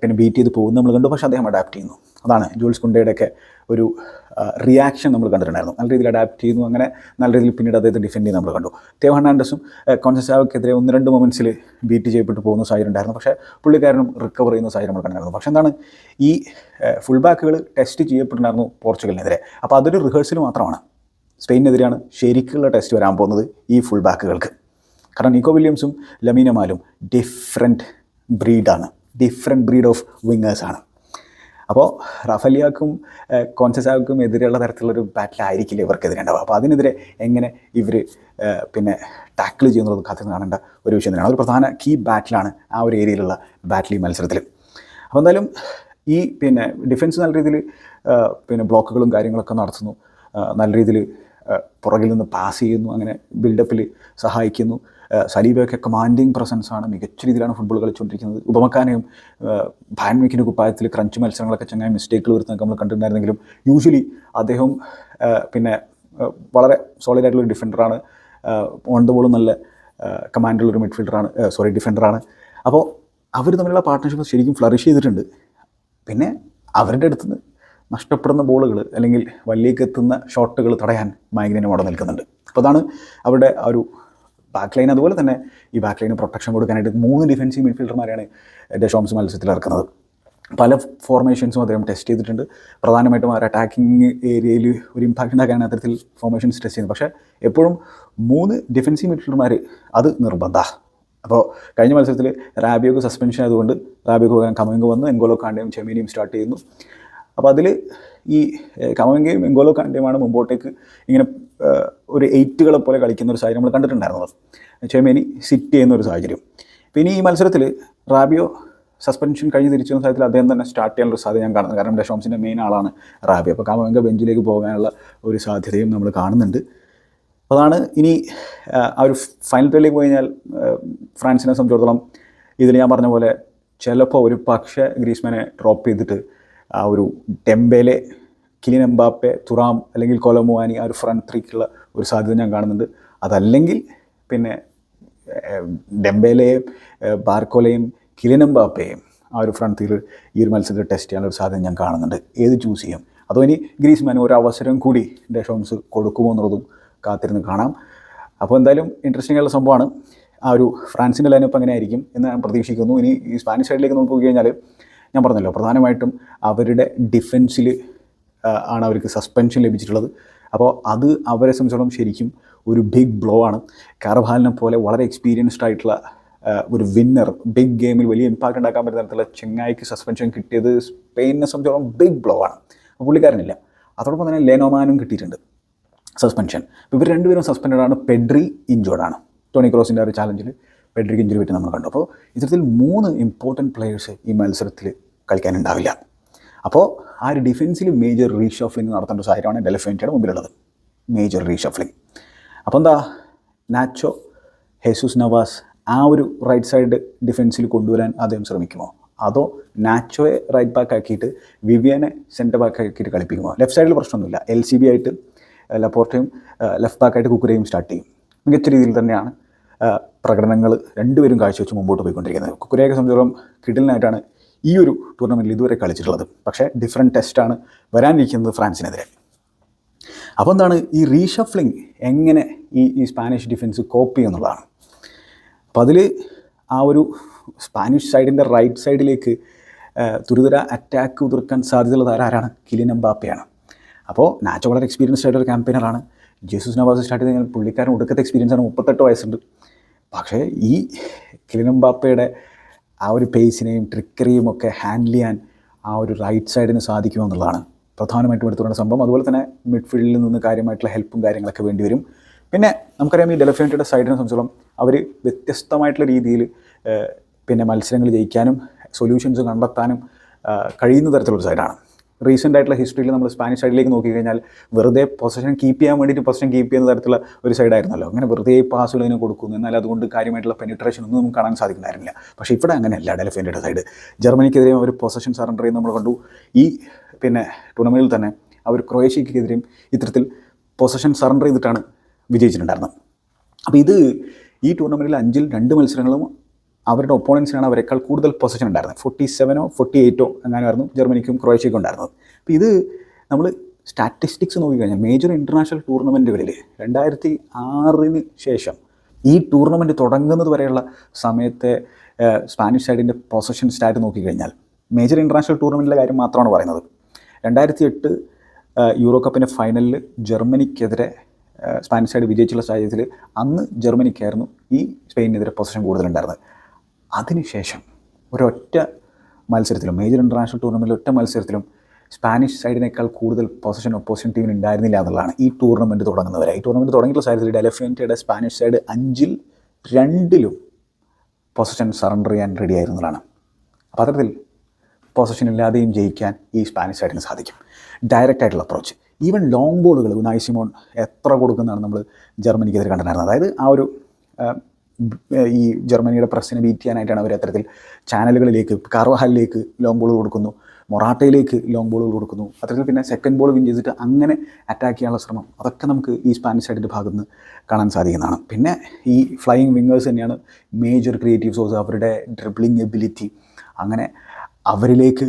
പിന്നെ ബീറ്റ് ചെയ്ത് പോകുന്നു നമ്മൾ കണ്ടു. പക്ഷേ അദ്ദേഹം അഡാപ്റ്റ് ചെയ്യുന്നു. അതാണ് ജൂൾസ് കുണ്ടയുടെയൊക്കെ ഒരു റിയാക്ഷൻ നമ്മൾ കണ്ടിട്ടുണ്ടായിരുന്നു. നല്ല രീതിയിൽ അഡാപ്റ്റ് ചെയ്യുന്നു അങ്ങനെ നല്ല രീതിയിൽ പിന്നീട് അദ്ദേഹത്തെ ഡിഫെൻഡ് ചെയ്യുന്നത് നമ്മൾ കണ്ടു. തേവ് ഹെർണാണ്ടസും കോൺസസാവക്കെതിരെ ഒന്ന് രണ്ട് മൊമെന്റ്സിൽ ബീറ്റ് ചെയ്യപ്പെട്ട് പോകുന്ന സാഹചര്യം ഉണ്ടായിരുന്നു. പക്ഷേ പുള്ളിക്കാരനും റിക്കവർ ചെയ്യുന്ന സാഹചര്യം നമ്മൾ കണ്ടായിരുന്നു പക്ഷേ എന്താണ്? ഈ ഫുൾ ബാക്കുകൾ ടെസ്റ്റ് ചെയ്യപ്പെട്ടിട്ടുണ്ടായിരുന്നു പോർച്ചുഗലിനെതിരെ. അപ്പോൾ അതൊരു റിഹേഴ്സൽ മാത്രമാണ്. സ്പെയിനെതിരെയാണ് ശരിക്കുള്ള ടെസ്റ്റ് വരാൻ പോകുന്നത് ഈ ഫുൾ ബാക്കുകൾക്ക് കാരണം നിക്കോ വില്യംസും ലമീനമാലും ഡിഫറെന്റ് ബ്രീഡാണ് ഡിഫറെന്റ് ബ്രീഡ് ഓഫ് വിങ്ങേഴ്സാണ് അപ്പോൾ റഫലിയാക്കും കോൺസസാക്കും എതിരെയുള്ള തരത്തിലുള്ളൊരു ബാറ്റിലായിരിക്കില്ല ഇവർക്കെതിരെ ഉണ്ടാവുക? അപ്പോൾ അതിനെതിരെ എങ്ങനെ ഇവർ പിന്നെ ടാക്കിൾ ചെയ്യുന്നത് കാത്തു കാണേണ്ട ഒരു വിഷയം തന്നെയാണ്. അതൊരു പ്രധാന കീ ബാറ്റിലാണ് ആ ഒരു ഏരിയയിലുള്ള ബാറ്റിൽ ഈ മത്സരത്തിൽ അപ്പോൾ എന്തായാലും ഈ പിന്നെ ഡിഫൻസ് നല്ല രീതിയിൽ പിന്നെ ബ്ലോക്കുകളും കാര്യങ്ങളൊക്കെ നടത്തുന്നു. നല്ല രീതിയിൽ പുറകിൽ നിന്ന് പാസ് ചെയ്യുന്നു അങ്ങനെ ബിൽഡപ്പിൽ സഹായിക്കുന്നു. സലീബയൊക്കെ കമാൻഡിങ് പ്രസൻസ് ആണ് മികച്ച രീതിയിലാണ് ഫുട്ബോൾ കളിച്ചുകൊണ്ടിരിക്കുന്നത്. ഉപമക്കാനയും ഭാൻമിക്കിന്റെ കുപ്പായത്തിൽ ക്രഞ്ച് മത്സരങ്ങളൊക്കെ ചങ്ങായി മിസ്റ്റേക്കുകൾ വരുന്നതൊക്കെ നമ്മൾ കണ്ടിട്ടുണ്ടായിരുന്നെങ്കിലും യൂഷ്വലി അദ്ദേഹം പിന്നെ വളരെ സോളിഡ് ആയിട്ടുള്ള ഒരു ഡിഫൻഡറാണ് ഓൺ ദ ബോളും നല്ല കമാൻഡുള്ളൊരു മിഡ്ഫീൽഡറാണ് സോറി ഡിഫൻഡറാണ് അപ്പോൾ അവർ തമ്മിലുള്ള പാർട്ട്ണർഷിപ്പ് ശരിക്കും ഫ്ലറിഷ് ചെയ്തിട്ടുണ്ട്. പിന്നെ അവരുടെ അടുത്ത് നഷ്ടപ്പെടുന്ന ബോളുകൾ അല്ലെങ്കിൽ വലിയേക്ക് എത്തുന്ന ഷോട്ടുകൾ തടയാൻ മൈഗ്രീനും അവിടെ നിൽക്കുന്നുണ്ട്. അപ്പോൾ അതാണ് അവരുടെ ഒരു ബാക്ക് ലൈൻ അതുപോലെ തന്നെ ഈ ബാക്ക് ലൈന് പ്രൊട്ടക്ഷൻ കൊടുക്കാനായിട്ട് മൂന്ന് ഡിഫൻസീവ് മിഡ്ഫീൽഡർമാരെയാണ് ഡെഷോംസ് മത്സരത്തിൽ ഇറക്കുന്നത്. പല ഫോർമേഷൻസും അദ്ദേഹം ടെസ്റ്റ് ചെയ്തിട്ടുണ്ട്. പ്രധാനമായിട്ടും അവർ അറ്റാക്കിംഗ് ഏരിയയിൽ ഒരു ഇമ്പാക്റ്റ് ഉണ്ടാക്കാൻ അത്തരത്തിൽ ഫോർമേഷൻസ് ടെസ്റ്റ് ചെയ്യുന്നത്. പക്ഷേ എപ്പോഴും മൂന്ന് ഡിഫൻസീവ് മിഡ്ഫീൽഡർമാർ അത് നിർബന്ധമാണ് അപ്പോൾ കഴിഞ്ഞ മത്സരത്തിൽ റാബിയോക്ക് സസ്പെൻഷൻ ആയതുകൊണ്ട് റാബിയോക്ക് പകരം കമിങ് വന്നു എങ്കോലോ കാണ്ടയും ചെമീനിയും സ്റ്റാർട്ട് ചെയ്യുന്നു. അപ്പോൾ അതിൽ ഈ കമങ്കയും എങ്കോലോ കണ്ടിയുമാണ് മുമ്പോട്ടേക്ക് ഇങ്ങനെ ഒരു എയ്റ്റുകളെ പോലെ കളിക്കുന്ന ഒരു സാഹചര്യം നമ്മൾ കണ്ടിട്ടുണ്ടായിരുന്നത്. ചെമേനി സിറ്റ് ചെയ്യുന്ന ഒരു സാഹചര്യം. പിന്നെ ഈ മത്സരത്തിൽ റാബിയോ സസ്പെൻഷൻ കഴിഞ്ഞ് തിരിച്ചു വന്ന സാഹചര്യത്തിൽ അദ്ദേഹം തന്നെ സ്റ്റാർട്ട് ചെയ്യാനുള്ള സാധ്യത ഞാൻ കാണുന്നത് കാരണം ഡഷോംസിന്റെ മെയിൻ ആളാണ് റാബി അപ്പോൾ കാമവെങ്ക ബെഞ്ചിലേക്ക് പോകാനുള്ള ഒരു സാധ്യതയും നമ്മൾ കാണുന്നുണ്ട്. അതാണ് ഇനി ആ, ഒരു ഫൈനൽ ത്രീയിലേക്ക് പോയി കഴിഞ്ഞാൽ ഫ്രാൻസിനെ സംബന്ധിച്ചിടത്തോളം ഇതിൽ ഞാൻ പറഞ്ഞ പോലെ ചിലപ്പോൾ ഒരു പക്ഷേ ഗ്രീസ്മാനെ ഡ്രോപ്പ് ചെയ്തിട്ട് ആ ഒരു ടെമ്പേലെ കിലിൻ എംബാപ്പെ തുറാം അല്ലെങ്കിൽ കൊലമുവാനി ആ ഒരു ഫ്രണ്ട് ത്രീക്കുള്ള ഒരു സാധ്യത ഞാൻ കാണുന്നുണ്ട്. അതല്ലെങ്കിൽ പിന്നെ ഏഹ്, ബാർക്കോലയും കിലിൻ ആ ഒരു ഫ്രണ്ട് ത്രീയിൽ ഈ ഒരു മത്സരത്തിൽ ടെസ്റ്റ് ചെയ്യാനുള്ള ഒരു സാധ്യത ഞാൻ കാണുന്നുണ്ട്. ഏത് ചൂസ് ചെയ്യും? അതോ ഇനി ഗ്രീസ്മാൻ ഒരു അവസരം കൂടി ഡെഷോംസ് കൊടുക്കുമോ എന്നുള്ളതും കാത്തിരുന്ന് കാണാം. അപ്പോൾ എന്തായാലും ഇൻട്രസ്റ്റിംഗ് ആയിട്ടുള്ള സംഭവമാണ്. ആ ഒരു ഫ്രാൻസിന്റെ ലൈനപ്പ് അങ്ങനെ ആയിരിക്കും എന്ന് ഞാൻ പ്രതീക്ഷിക്കുന്നു. ഇനി ഈ സ്പാനിഷ് സൈഡിലേക്ക് നോക്കി കഴിഞ്ഞാൽ ഞാൻ പറഞ്ഞല്ലോ പ്രധാനമായിട്ടും അവരുടെ ഡിഫൻസിൽ ആണ് അവർക്ക് സസ്പെൻഷൻ ലഭിച്ചിട്ടുള്ളത്. അപ്പോൾ അത് അവരെ സംബന്ധിച്ചിടത്തോളം ശരിക്കും ഒരു ബിഗ് ബ്ലോ ആണ്. കാർഭാലിനെ പോലെ വളരെ എക്സ്പീരിയൻസ്ഡ് ആയിട്ടുള്ള ഒരു വിന്നർ ബിഗ് ഗെയിമിൽ വലിയ ഇമ്പാക്റ്റ് ഉണ്ടാക്കാൻ പറ്റുന്ന തരത്തിലുള്ള ചെങ്ങായിക്ക് സസ്പെൻഷൻ കിട്ടിയത് സ്പെയിനിനെ സംബന്ധിച്ചിടത്തോളം ബിഗ് ബ്ലോ ആണ്. പുള്ളിക്കാരനില്ല. അതോടൊപ്പം തന്നെ ലെനോമാനും കിട്ടിയിട്ടുണ്ട് സസ്പെൻഷൻ ഇവർ രണ്ടുപേരും സസ്പെൻഡഡ് ആണ്. പെഡ്രി ഇഞ്ചോർഡാണ് ടോണി ക്രോസിന്റെ ഒരു ചാലഞ്ചിൽ പെഡ്രിക്ക് ഇഞ്ചുറി പറ്റി നമ്മൾ കണ്ടു. അപ്പോൾ ഇത്തരത്തിൽ മൂന്ന് ഇമ്പോർട്ടന്റ് പ്ലെയേഴ്സ് ഈ മത്സരത്തിൽ കളിക്കാനുണ്ടാവില്ല. അപ്പോൾ ആ ഒരു ഡിഫൻസിൽ മേജർ റീഷഫ്ലിംഗ് നടത്തേണ്ട സാഹചര്യമാണ് ഡെലഫന്റിയുടെ മുമ്പിലുള്ളത്. മേജർ റീഷഫ്ലിംഗ് അപ്പോൾ എന്താ? നാച്ചോ ഹെസൂസ് നവാസ് ആ ഒരു റൈറ്റ് സൈഡ് ഡിഫൻസിൽ കൊണ്ടുവരാൻ അദ്ദേഹം ശ്രമിക്കുമോ? അതോ നാച്ചോയെ റൈറ്റ് ബാക്ക് ആക്കിയിട്ട് വിവിയനെ സെന്റർ ബാക്ക് ആക്കിയിട്ട് കളിപ്പിക്കുമോ? ലെഫ്റ്റ് സൈഡിൽ പ്രശ്നമൊന്നുമില്ല. എൽ സി ബി ആയിട്ട് ലപ്പോർട്ടയും ലെഫ്റ്റ് ബാക്കായിട്ട് കുക്കുരയും സ്റ്റാർട്ട് ചെയ്യും. മികച്ച രീതിയിൽ തന്നെയാണ് പ്രകടനങ്ങൾ രണ്ടുപേരും കാഴ്ചവെച്ച് മുമ്പോട്ട് പോയിക്കൊണ്ടിരിക്കുന്നത്. കുക്കുരയൊക്കെ സംബന്ധിച്ചിടത്തോളം കിഡിലിനായിട്ടാണ് ഈ ഒരു ടൂർണമെന്റിൽ ഇതുവരെ കളിച്ചിട്ടുള്ളത്. പക്ഷേ ഡിഫറെന്റ് ടെസ്റ്റാണ് വരാനിരിക്കുന്നത് ഫ്രാൻസിനെതിരെ. അപ്പോൾ എന്താണ് ഈ റീഷഫ്ലിംഗ് എങ്ങനെ ഈ ഈ സ്പാനിഷ് ഡിഫൻസ് കോപ്പ് ചെയ്യുന്നുള്ളതാണ് അപ്പോൾ അതിൽ ആ ഒരു സ്പാനിഷ് സൈഡിന്റെ റൈറ്റ് സൈഡിലേക്ക് തുരിതര അറ്റാക്ക് ഉതിർക്കാൻ സാധ്യതയുള്ള താരം ആരാണ്? കിലിൻ എംബാപ്പയാണ്. അപ്പോൾ നാച്ചോ വളരെ എക്സ്പീരിയൻസ്ഡ് ആയിട്ടൊരു ക്യാമ്പയിനറാണ് ജേസൂസ് നവാസ് സ്റ്റാർട്ട് ചെയ്ത് കഴിഞ്ഞാൽ പുള്ളിക്കാരൻ ഒടുക്കത്തെ എക്സ്പീരിയൻസ് ആണ്. മുപ്പത്തെട്ട് വയസ്സുണ്ട്. പക്ഷേ ഈ കിലിനംബാപ്പയുടെ ആ ഒരു പേസിനെയും ട്രിക്കറിയും ഒക്കെ ഹാൻഡിൽ ചെയ്യാൻ ആ ഒരു റൈറ്റ് സൈഡിന് സാധിക്കുമെന്നുള്ളതാണ് പ്രധാനമായിട്ടും എടുത്തുകൊണ്ട സംഭവം. അതുപോലെ തന്നെ മിഡ്ഫീൽഡിൽ നിന്ന് കാര്യമായിട്ടുള്ള ഹെൽപ്പും കാര്യങ്ങളൊക്കെ വേണ്ടി വരും. പിന്നെ നമുക്കറിയാം ഈ ഡെലഫിയന്റയുടെ സൈഡിനെ സംബന്ധിച്ചോളം അവർ വ്യത്യസ്തമായിട്ടുള്ള രീതിയിൽ പിന്നെ മത്സരങ്ങൾ ജയിക്കാനും സൊല്യൂഷൻസ് കണ്ടെത്താനും കഴിയുന്ന തരത്തിലുള്ള സൈഡാണ് റീസെന്റ് ആയിട്ടുള്ള ഹിസ്റ്ററിയിൽ നമ്മൾ സ്പാനിഷ് സൈഡിലേക്ക് നോക്കിക്കഴിഞ്ഞാൽ വെറുതെ പൊസിഷൻ കീപ്പ് ചെയ്യാൻ വേണ്ടിയിട്ട് പൊസിഷൻ കീപ്പ് ചെയ്യുന്ന തരത്തിലുള്ള ഒരു സൈഡായിരുന്നല്ലോ അങ്ങനെ വെറുതെ പാസുകൾ ഇതിന് കൊടുക്കുന്നു. എന്നാൽ അതുകൊണ്ട് കാര്യമായിട്ടുള്ള പെനിട്രേഷൻ ഒന്നും നമുക്ക് കാണാൻ സാധിക്കുന്നുണ്ടായിരുന്നില്ല പക്ഷേ ഇവിടെ അങ്ങനെയല്ല ഡെലഫിന്റെ സൈഡ് ജർമ്മനിക്കെതിരെയും അവർ പൊസിഷൻ സറണ്ടർ ചെയ്യുന്ന നമ്മൾ കണ്ടു. ഈ പിന്നെ ടൂർണമെന്റിൽ തന്നെ അവർ ക്രൊയേഷ്യക്കെതിരെയും ഇത്തരത്തിൽ പൊസിഷൻ സറണ്ടർ ചെയ്തിട്ടാണ് വിജയിച്ചിട്ടുണ്ടായിരുന്നത്. അപ്പോൾ ഇത് ഈ ടൂർണമെന്റിൽ അഞ്ചിൽ രണ്ട് മത്സരങ്ങളും അവരുടെ ഒപ്പോണൻസിനാണ് അവരെക്കാൾ കൂടുതൽ പൊസിഷൻ ഉണ്ടായിരുന്നത്. ഫോർട്ടി സെവനോ ഫോർട്ടി എയ്റ്റോ അങ്ങനെയായിരുന്നു ജർമ്മനിക്കും ക്രൊയേഷ്യയ്ക്കും ഉണ്ടായിരുന്നത്. അപ്പോൾ ഇത് നമ്മൾ സ്റ്റാറ്റിസ്റ്റിക്സ് നോക്കിക്കഴിഞ്ഞാൽ മേജർ ഇന്റർനാഷണൽ ടൂർണമെന്റുകളിൽ രണ്ടായിരത്തി ആറിന് ശേഷം ഈ ടൂർണമെന്റ് തുടങ്ങുന്നത് വരെയുള്ള സമയത്തെ സ്പാനിഷ് സൈഡിന്റെ പൊസിഷൻ സ്റ്റാറ്റ് നോക്കിക്കഴിഞ്ഞാൽ മേജർ ഇന്റർനാഷണൽ ടൂർണമെന്റിലെ കാര്യം മാത്രമാണ് പറയുന്നത്. രണ്ടായിരത്തി എട്ട് യൂറോ കപ്പിന്റെ ഫൈനലിൽ ജർമ്മനിക്കെതിരെ സ്പാനിഷ് സൈഡ് വിജയിച്ചുള്ള സാഹചര്യത്തിൽ അന്ന് ജർമ്മനിക്കായിരുന്നു ഈ സ്പെയിനിനെതിരെ പൊസിഷൻ കൂടുതലുണ്ടായിരുന്നത്. അതിനുശേഷം ഒരൊറ്റ മത്സരത്തിലും മേജർ ഇന്റർനാഷണൽ ടൂർണമെന്റിൽ ഒറ്റ മത്സരത്തിലും സ്പാനിഷ് സൈഡിനേക്കാൾ കൂടുതൽ പൊസിഷൻ ഒപ്പോസിഷൻ ടീമിന് ഉണ്ടായിരുന്നില്ല എന്നുള്ളതാണ് ഈ ടൂർണമെന്റ് തുടങ്ങുന്നവരെ. ഈ ടൂർണമെന്റ് തുടങ്ങിയിട്ടുള്ള സാഹചര്യത്തിൽ ഡെലഫിയന്റയുടെ സ്പാനിഷ് സൈഡ് അഞ്ചിൽ രണ്ടിലും പൊസിഷൻ സറണ്ടർ ചെയ്യാൻ റെഡി ആയിരുന്നതാണ്. അപ്പോൾ അത്തരത്തിൽ പൊസിഷൻ ഇല്ലാതെയും ജയിക്കാൻ ഈ സ്പാനിഷ് സൈഡിന് സാധിക്കും. ഡയറക്റ്റ് ആയിട്ടുള്ള അപ്രോച്ച് ഈവൻ ലോങ് ബോളുകൾ ഉനായ് സിമോൺ എത്ര കൊടുക്കുന്നതാണ് നമ്മൾ ജർമ്മനിക്കെതിരെ കണ്ടിട്ടുണ്ടായിരുന്നത്. അതായത് ആ ഒരു ഈ ജർമ്മനിയുടെ പ്രസ്സിനെ ബീറ്റ് ചെയ്യാനായിട്ടാണ് അവർ അത്തരത്തിൽ ചാനലുകളിലേക്ക് കാർവഹാലിലേക്ക് ലോങ് ബോൾ കൊടുക്കുന്നു. മൊറാട്ടയിലേക്ക് ലോങ് ബോളുകൾ കൊടുക്കുന്നു. അത്തരത്തിൽ പിന്നെ സെക്കൻഡ് ബോൾ വിൻ ചെയ്തിട്ട് അങ്ങനെ അറ്റാക്ക് ചെയ്യാനുള്ള ശ്രമം അതൊക്കെ നമുക്ക് ഈ സ്പാനിഷ് സൈഡിന്റെ ഭാഗത്ത് നിന്ന് കാണാൻ സാധിക്കുന്നതാണ്. പിന്നെ ഈ ഫ്ലൈയിങ് വിങ്ങേഴ്സ് തന്നെയാണ് മേജർ ക്രിയേറ്റീവ് സോഴ്സ് അവരുടെ ഡ്രിബ്ലിംഗ് എബിലിറ്റി അങ്ങനെ അവരിലേക്ക്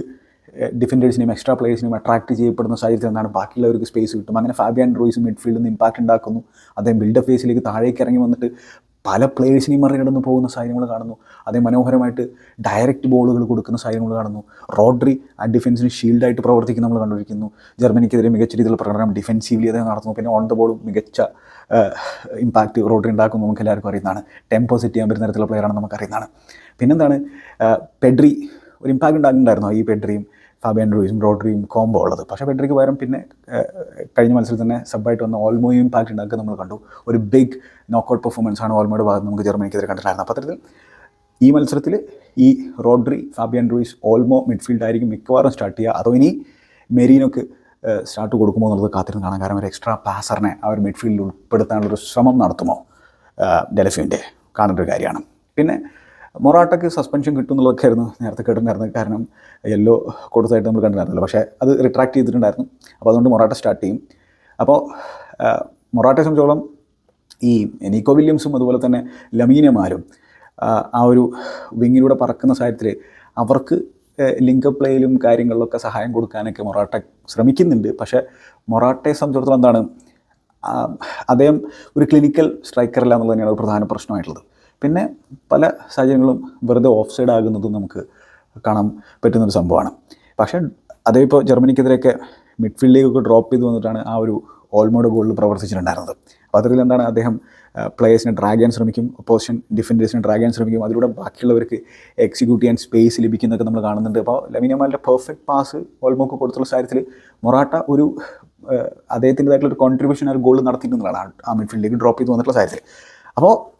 ഡിഫൻഡേഴ്സിനെയും എക്സ്ട്രാ പ്ലേയേഴ്സിനെയും അട്രാക്ട് ചെയ്യപ്പെടുന്ന സാഹചര്യത്തിൽ നിന്നാണ് ബാക്കിയുള്ളവർക്ക് സ്പേസ് കിട്ടും. അങ്ങനെ ഫാബിയാൻ റോയ്സ് മിഡ്ഫീൽഡിൽ നിന്ന് ഇമ്പാക്റ്റ് ഉണ്ടാക്കുന്നു. അദ്ദേഹം ബിൽഡപ്പ് ഫേസിലേക്ക് താഴേക്ക് ഇറങ്ങി വന്നിട്ട് പല പ്ലേയേഴ്സിനെയും മറികടന്ന് പോകുന്ന സാഹചര്യങ്ങൾ കാണുന്നു. അതേ മനോഹരമായിട്ട് ഡയറക്റ്റ് ബോളുകൾ കൊടുക്കുന്ന സാഹചര്യങ്ങൾ കാണുന്നു. റോഡ്രി ആ ഡിഫൻസിന് ഷീൽഡായിട്ട് പ്രവർത്തിക്കുന്ന നമ്മൾ കണ്ടിരിക്കുന്നു ജർമ്മനിക്കെതിരെ മികച്ച രീതിയിലുള്ള പ്രകടനം ഡിഫൻസീവ്ലി അദ്ദേഹം നടത്തുന്നു. പിന്നെ ഓൺ ദ ബോളും മികച്ച ഇമ്പാക്റ്റ് റോഡ്രി ഉണ്ടാക്കുന്നു നമുക്ക് എല്ലാവർക്കും അറിയുന്നതാണ്. ടെമ്പോ സെറ്റ് ചെയ്യാൻ പറ്റുന്ന തരത്തിലുള്ള പ്ലെയറാണ് നമുക്കറിയുന്നതാണ്. പിന്നെന്താണ് പെഡ്രി ഒരു ഇമ്പാക്റ്റ് ഉണ്ടാകുന്നുണ്ടായിരുന്നു ഈ പെഡ്രിയും? ഫാബിയൻ റൂയിസും റോഡ്രിയും കോംബോ ഉള്ളത്. പക്ഷേ പെട്രിക്ക് പകരം പിന്നെ കഴിഞ്ഞ മത്സരത്തിൽ തന്നെ സബ്ബായിട്ട് വന്ന ഓൾമോയും ഇമ്പാക്റ്റ് ഉണ്ടാക്കുക നമ്മൾ കണ്ടു. ഒരു ബിഗ് നോക്കൗട്ട് പെർഫോമൻസ് ആണ് ഓൾമോയുടെ ഭാഗത്ത് നമുക്ക് ജർമ്മനിക്കെതിരെ കണ്ടിട്ടുണ്ടായിരുന്നത്. അപ്പോൾ അത്തരത്തിൽ ഈ മത്സരത്തിൽ ഈ Rodri Fabian Ruiz Olmo midfield ആയിരിക്കും മിക്കവാറും സ്റ്റാർട്ട് ചെയ്യുക. അതോ ഇനി മെരീനൊക്കെ സ്റ്റാർട്ട് കൊടുക്കുമോ എന്നുള്ളത് കാത്തിരുന്ന് കാണാം. കാരണം ഒരു എക്സ്ട്രാ പാസറിനെ ഒരു മിഡ്ഫീൽഡിൽ ഉൾപ്പെടുത്താനുള്ളൊരു ശ്രമം നടത്തുമോ ഡെലഫിന്റെ കാണേണ്ട ഒരു കാര്യമാണ്. പിന്നെ മൊറാട്ടയ്ക്ക് സസ്പെൻഷൻ കിട്ടും എന്നുള്ളതൊക്കെ ആയിരുന്നു നേരത്തെ കേട്ടിട്ടുണ്ടായിരുന്നത്. കാരണം യെല്ലോ കൊടുത്തായിട്ട് നമ്മൾ കണ്ടിട്ടുണ്ടായിരുന്നല്ലോ. പക്ഷേ അത് റിട്രാക്ട് ചെയ്തിട്ടുണ്ടായിരുന്നു. അപ്പോൾ അതുകൊണ്ട് മൊറാട്ട സ്റ്റാർട്ട് ചെയ്യും. അപ്പോൾ മൊറാട്ടയെ സംബന്ധിച്ചോളം ഈ നിക്കോ വില്യംസും അതുപോലെ തന്നെ ലമീനമാരും ആ, ഒരു വിങ്ങിലൂടെ പറക്കുന്ന സാഹചര്യത്തിൽ അവർക്ക് ലിങ്ക് പ്ലേയിലും കാര്യങ്ങളിലൊക്കെ സഹായം കൊടുക്കാനൊക്കെ മൊറാട്ട ശ്രമിക്കുന്നുണ്ട്. പക്ഷേ മൊറാട്ടയെ സംബന്ധിച്ചിടത്തോളം എന്താണ് അദ്ദേഹം ഒരു ക്ലിനിക്കൽ സ്ട്രൈക്കറല്ല എന്നുള്ളത് തന്നെയാണ് ഒരു പ്രധാന പ്രശ്നമായിട്ടുള്ളത്. പിന്നെ പല സാഹചര്യങ്ങളും വെറുതെ ഓഫ് സൈഡ് ആകുന്നതും നമുക്ക് കാണാൻ പറ്റുന്നൊരു സംഭവമാണ്. പക്ഷേ അതേ ഇപ്പോൾ ജർമ്മനിക്കെതിരെയൊക്കെ മിഡ്ഫീൽഡിലേക്കൊക്കെ ഡ്രോപ്പ് ചെയ്ത് വന്നിട്ടാണ് ആ ഒരു ഓൾമോഡ് ഗോളിൽ പ്രവർത്തിച്ചിട്ടുണ്ടായിരുന്നത്. അപ്പോൾ അതിൽ എന്താണ് അദ്ദേഹം പ്ലേയേഴ്സിനെ ഡ്രാഗ് ചെയ്യാൻ ശ്രമിക്കും ഓപ്പോസിഷൻ ഡിഫൻഡേഴ്സിനെ ഡ്രാഗ് ചെയ്യാൻ ശ്രമിക്കും അതിലൂടെ ബാക്കിയുള്ളവർക്ക് എക്സിക്യൂട്ട് ചെയ്യാൻ സ്പേസ് ലഭിക്കുന്നതൊക്കെ നമ്മൾ കാണുന്നുണ്ട്. അപ്പോൾ ലമിനമാലിന്റെ പെർഫെക്റ്റ് പാസ് ഓൾമോക്ക് കൊടുത്തുള്ള സാഹചര്യത്തിൽ മൊറാട്ട ഒരു അദ്ദേഹത്തിന്റെതായിട്ടുള്ള ഒരു കോൺട്രിബ്യൂഷൻ ആ ഗോൾ നടത്തിയിട്ടുള്ളതാണ് ആ- മിഡ്ഫീൽഡിലേക്ക് ഡ്രോപ്പ് ചെയ്ത് വന്നിട്ടുള്ള സാഹചര്യത്തിൽ അപ്പോൾ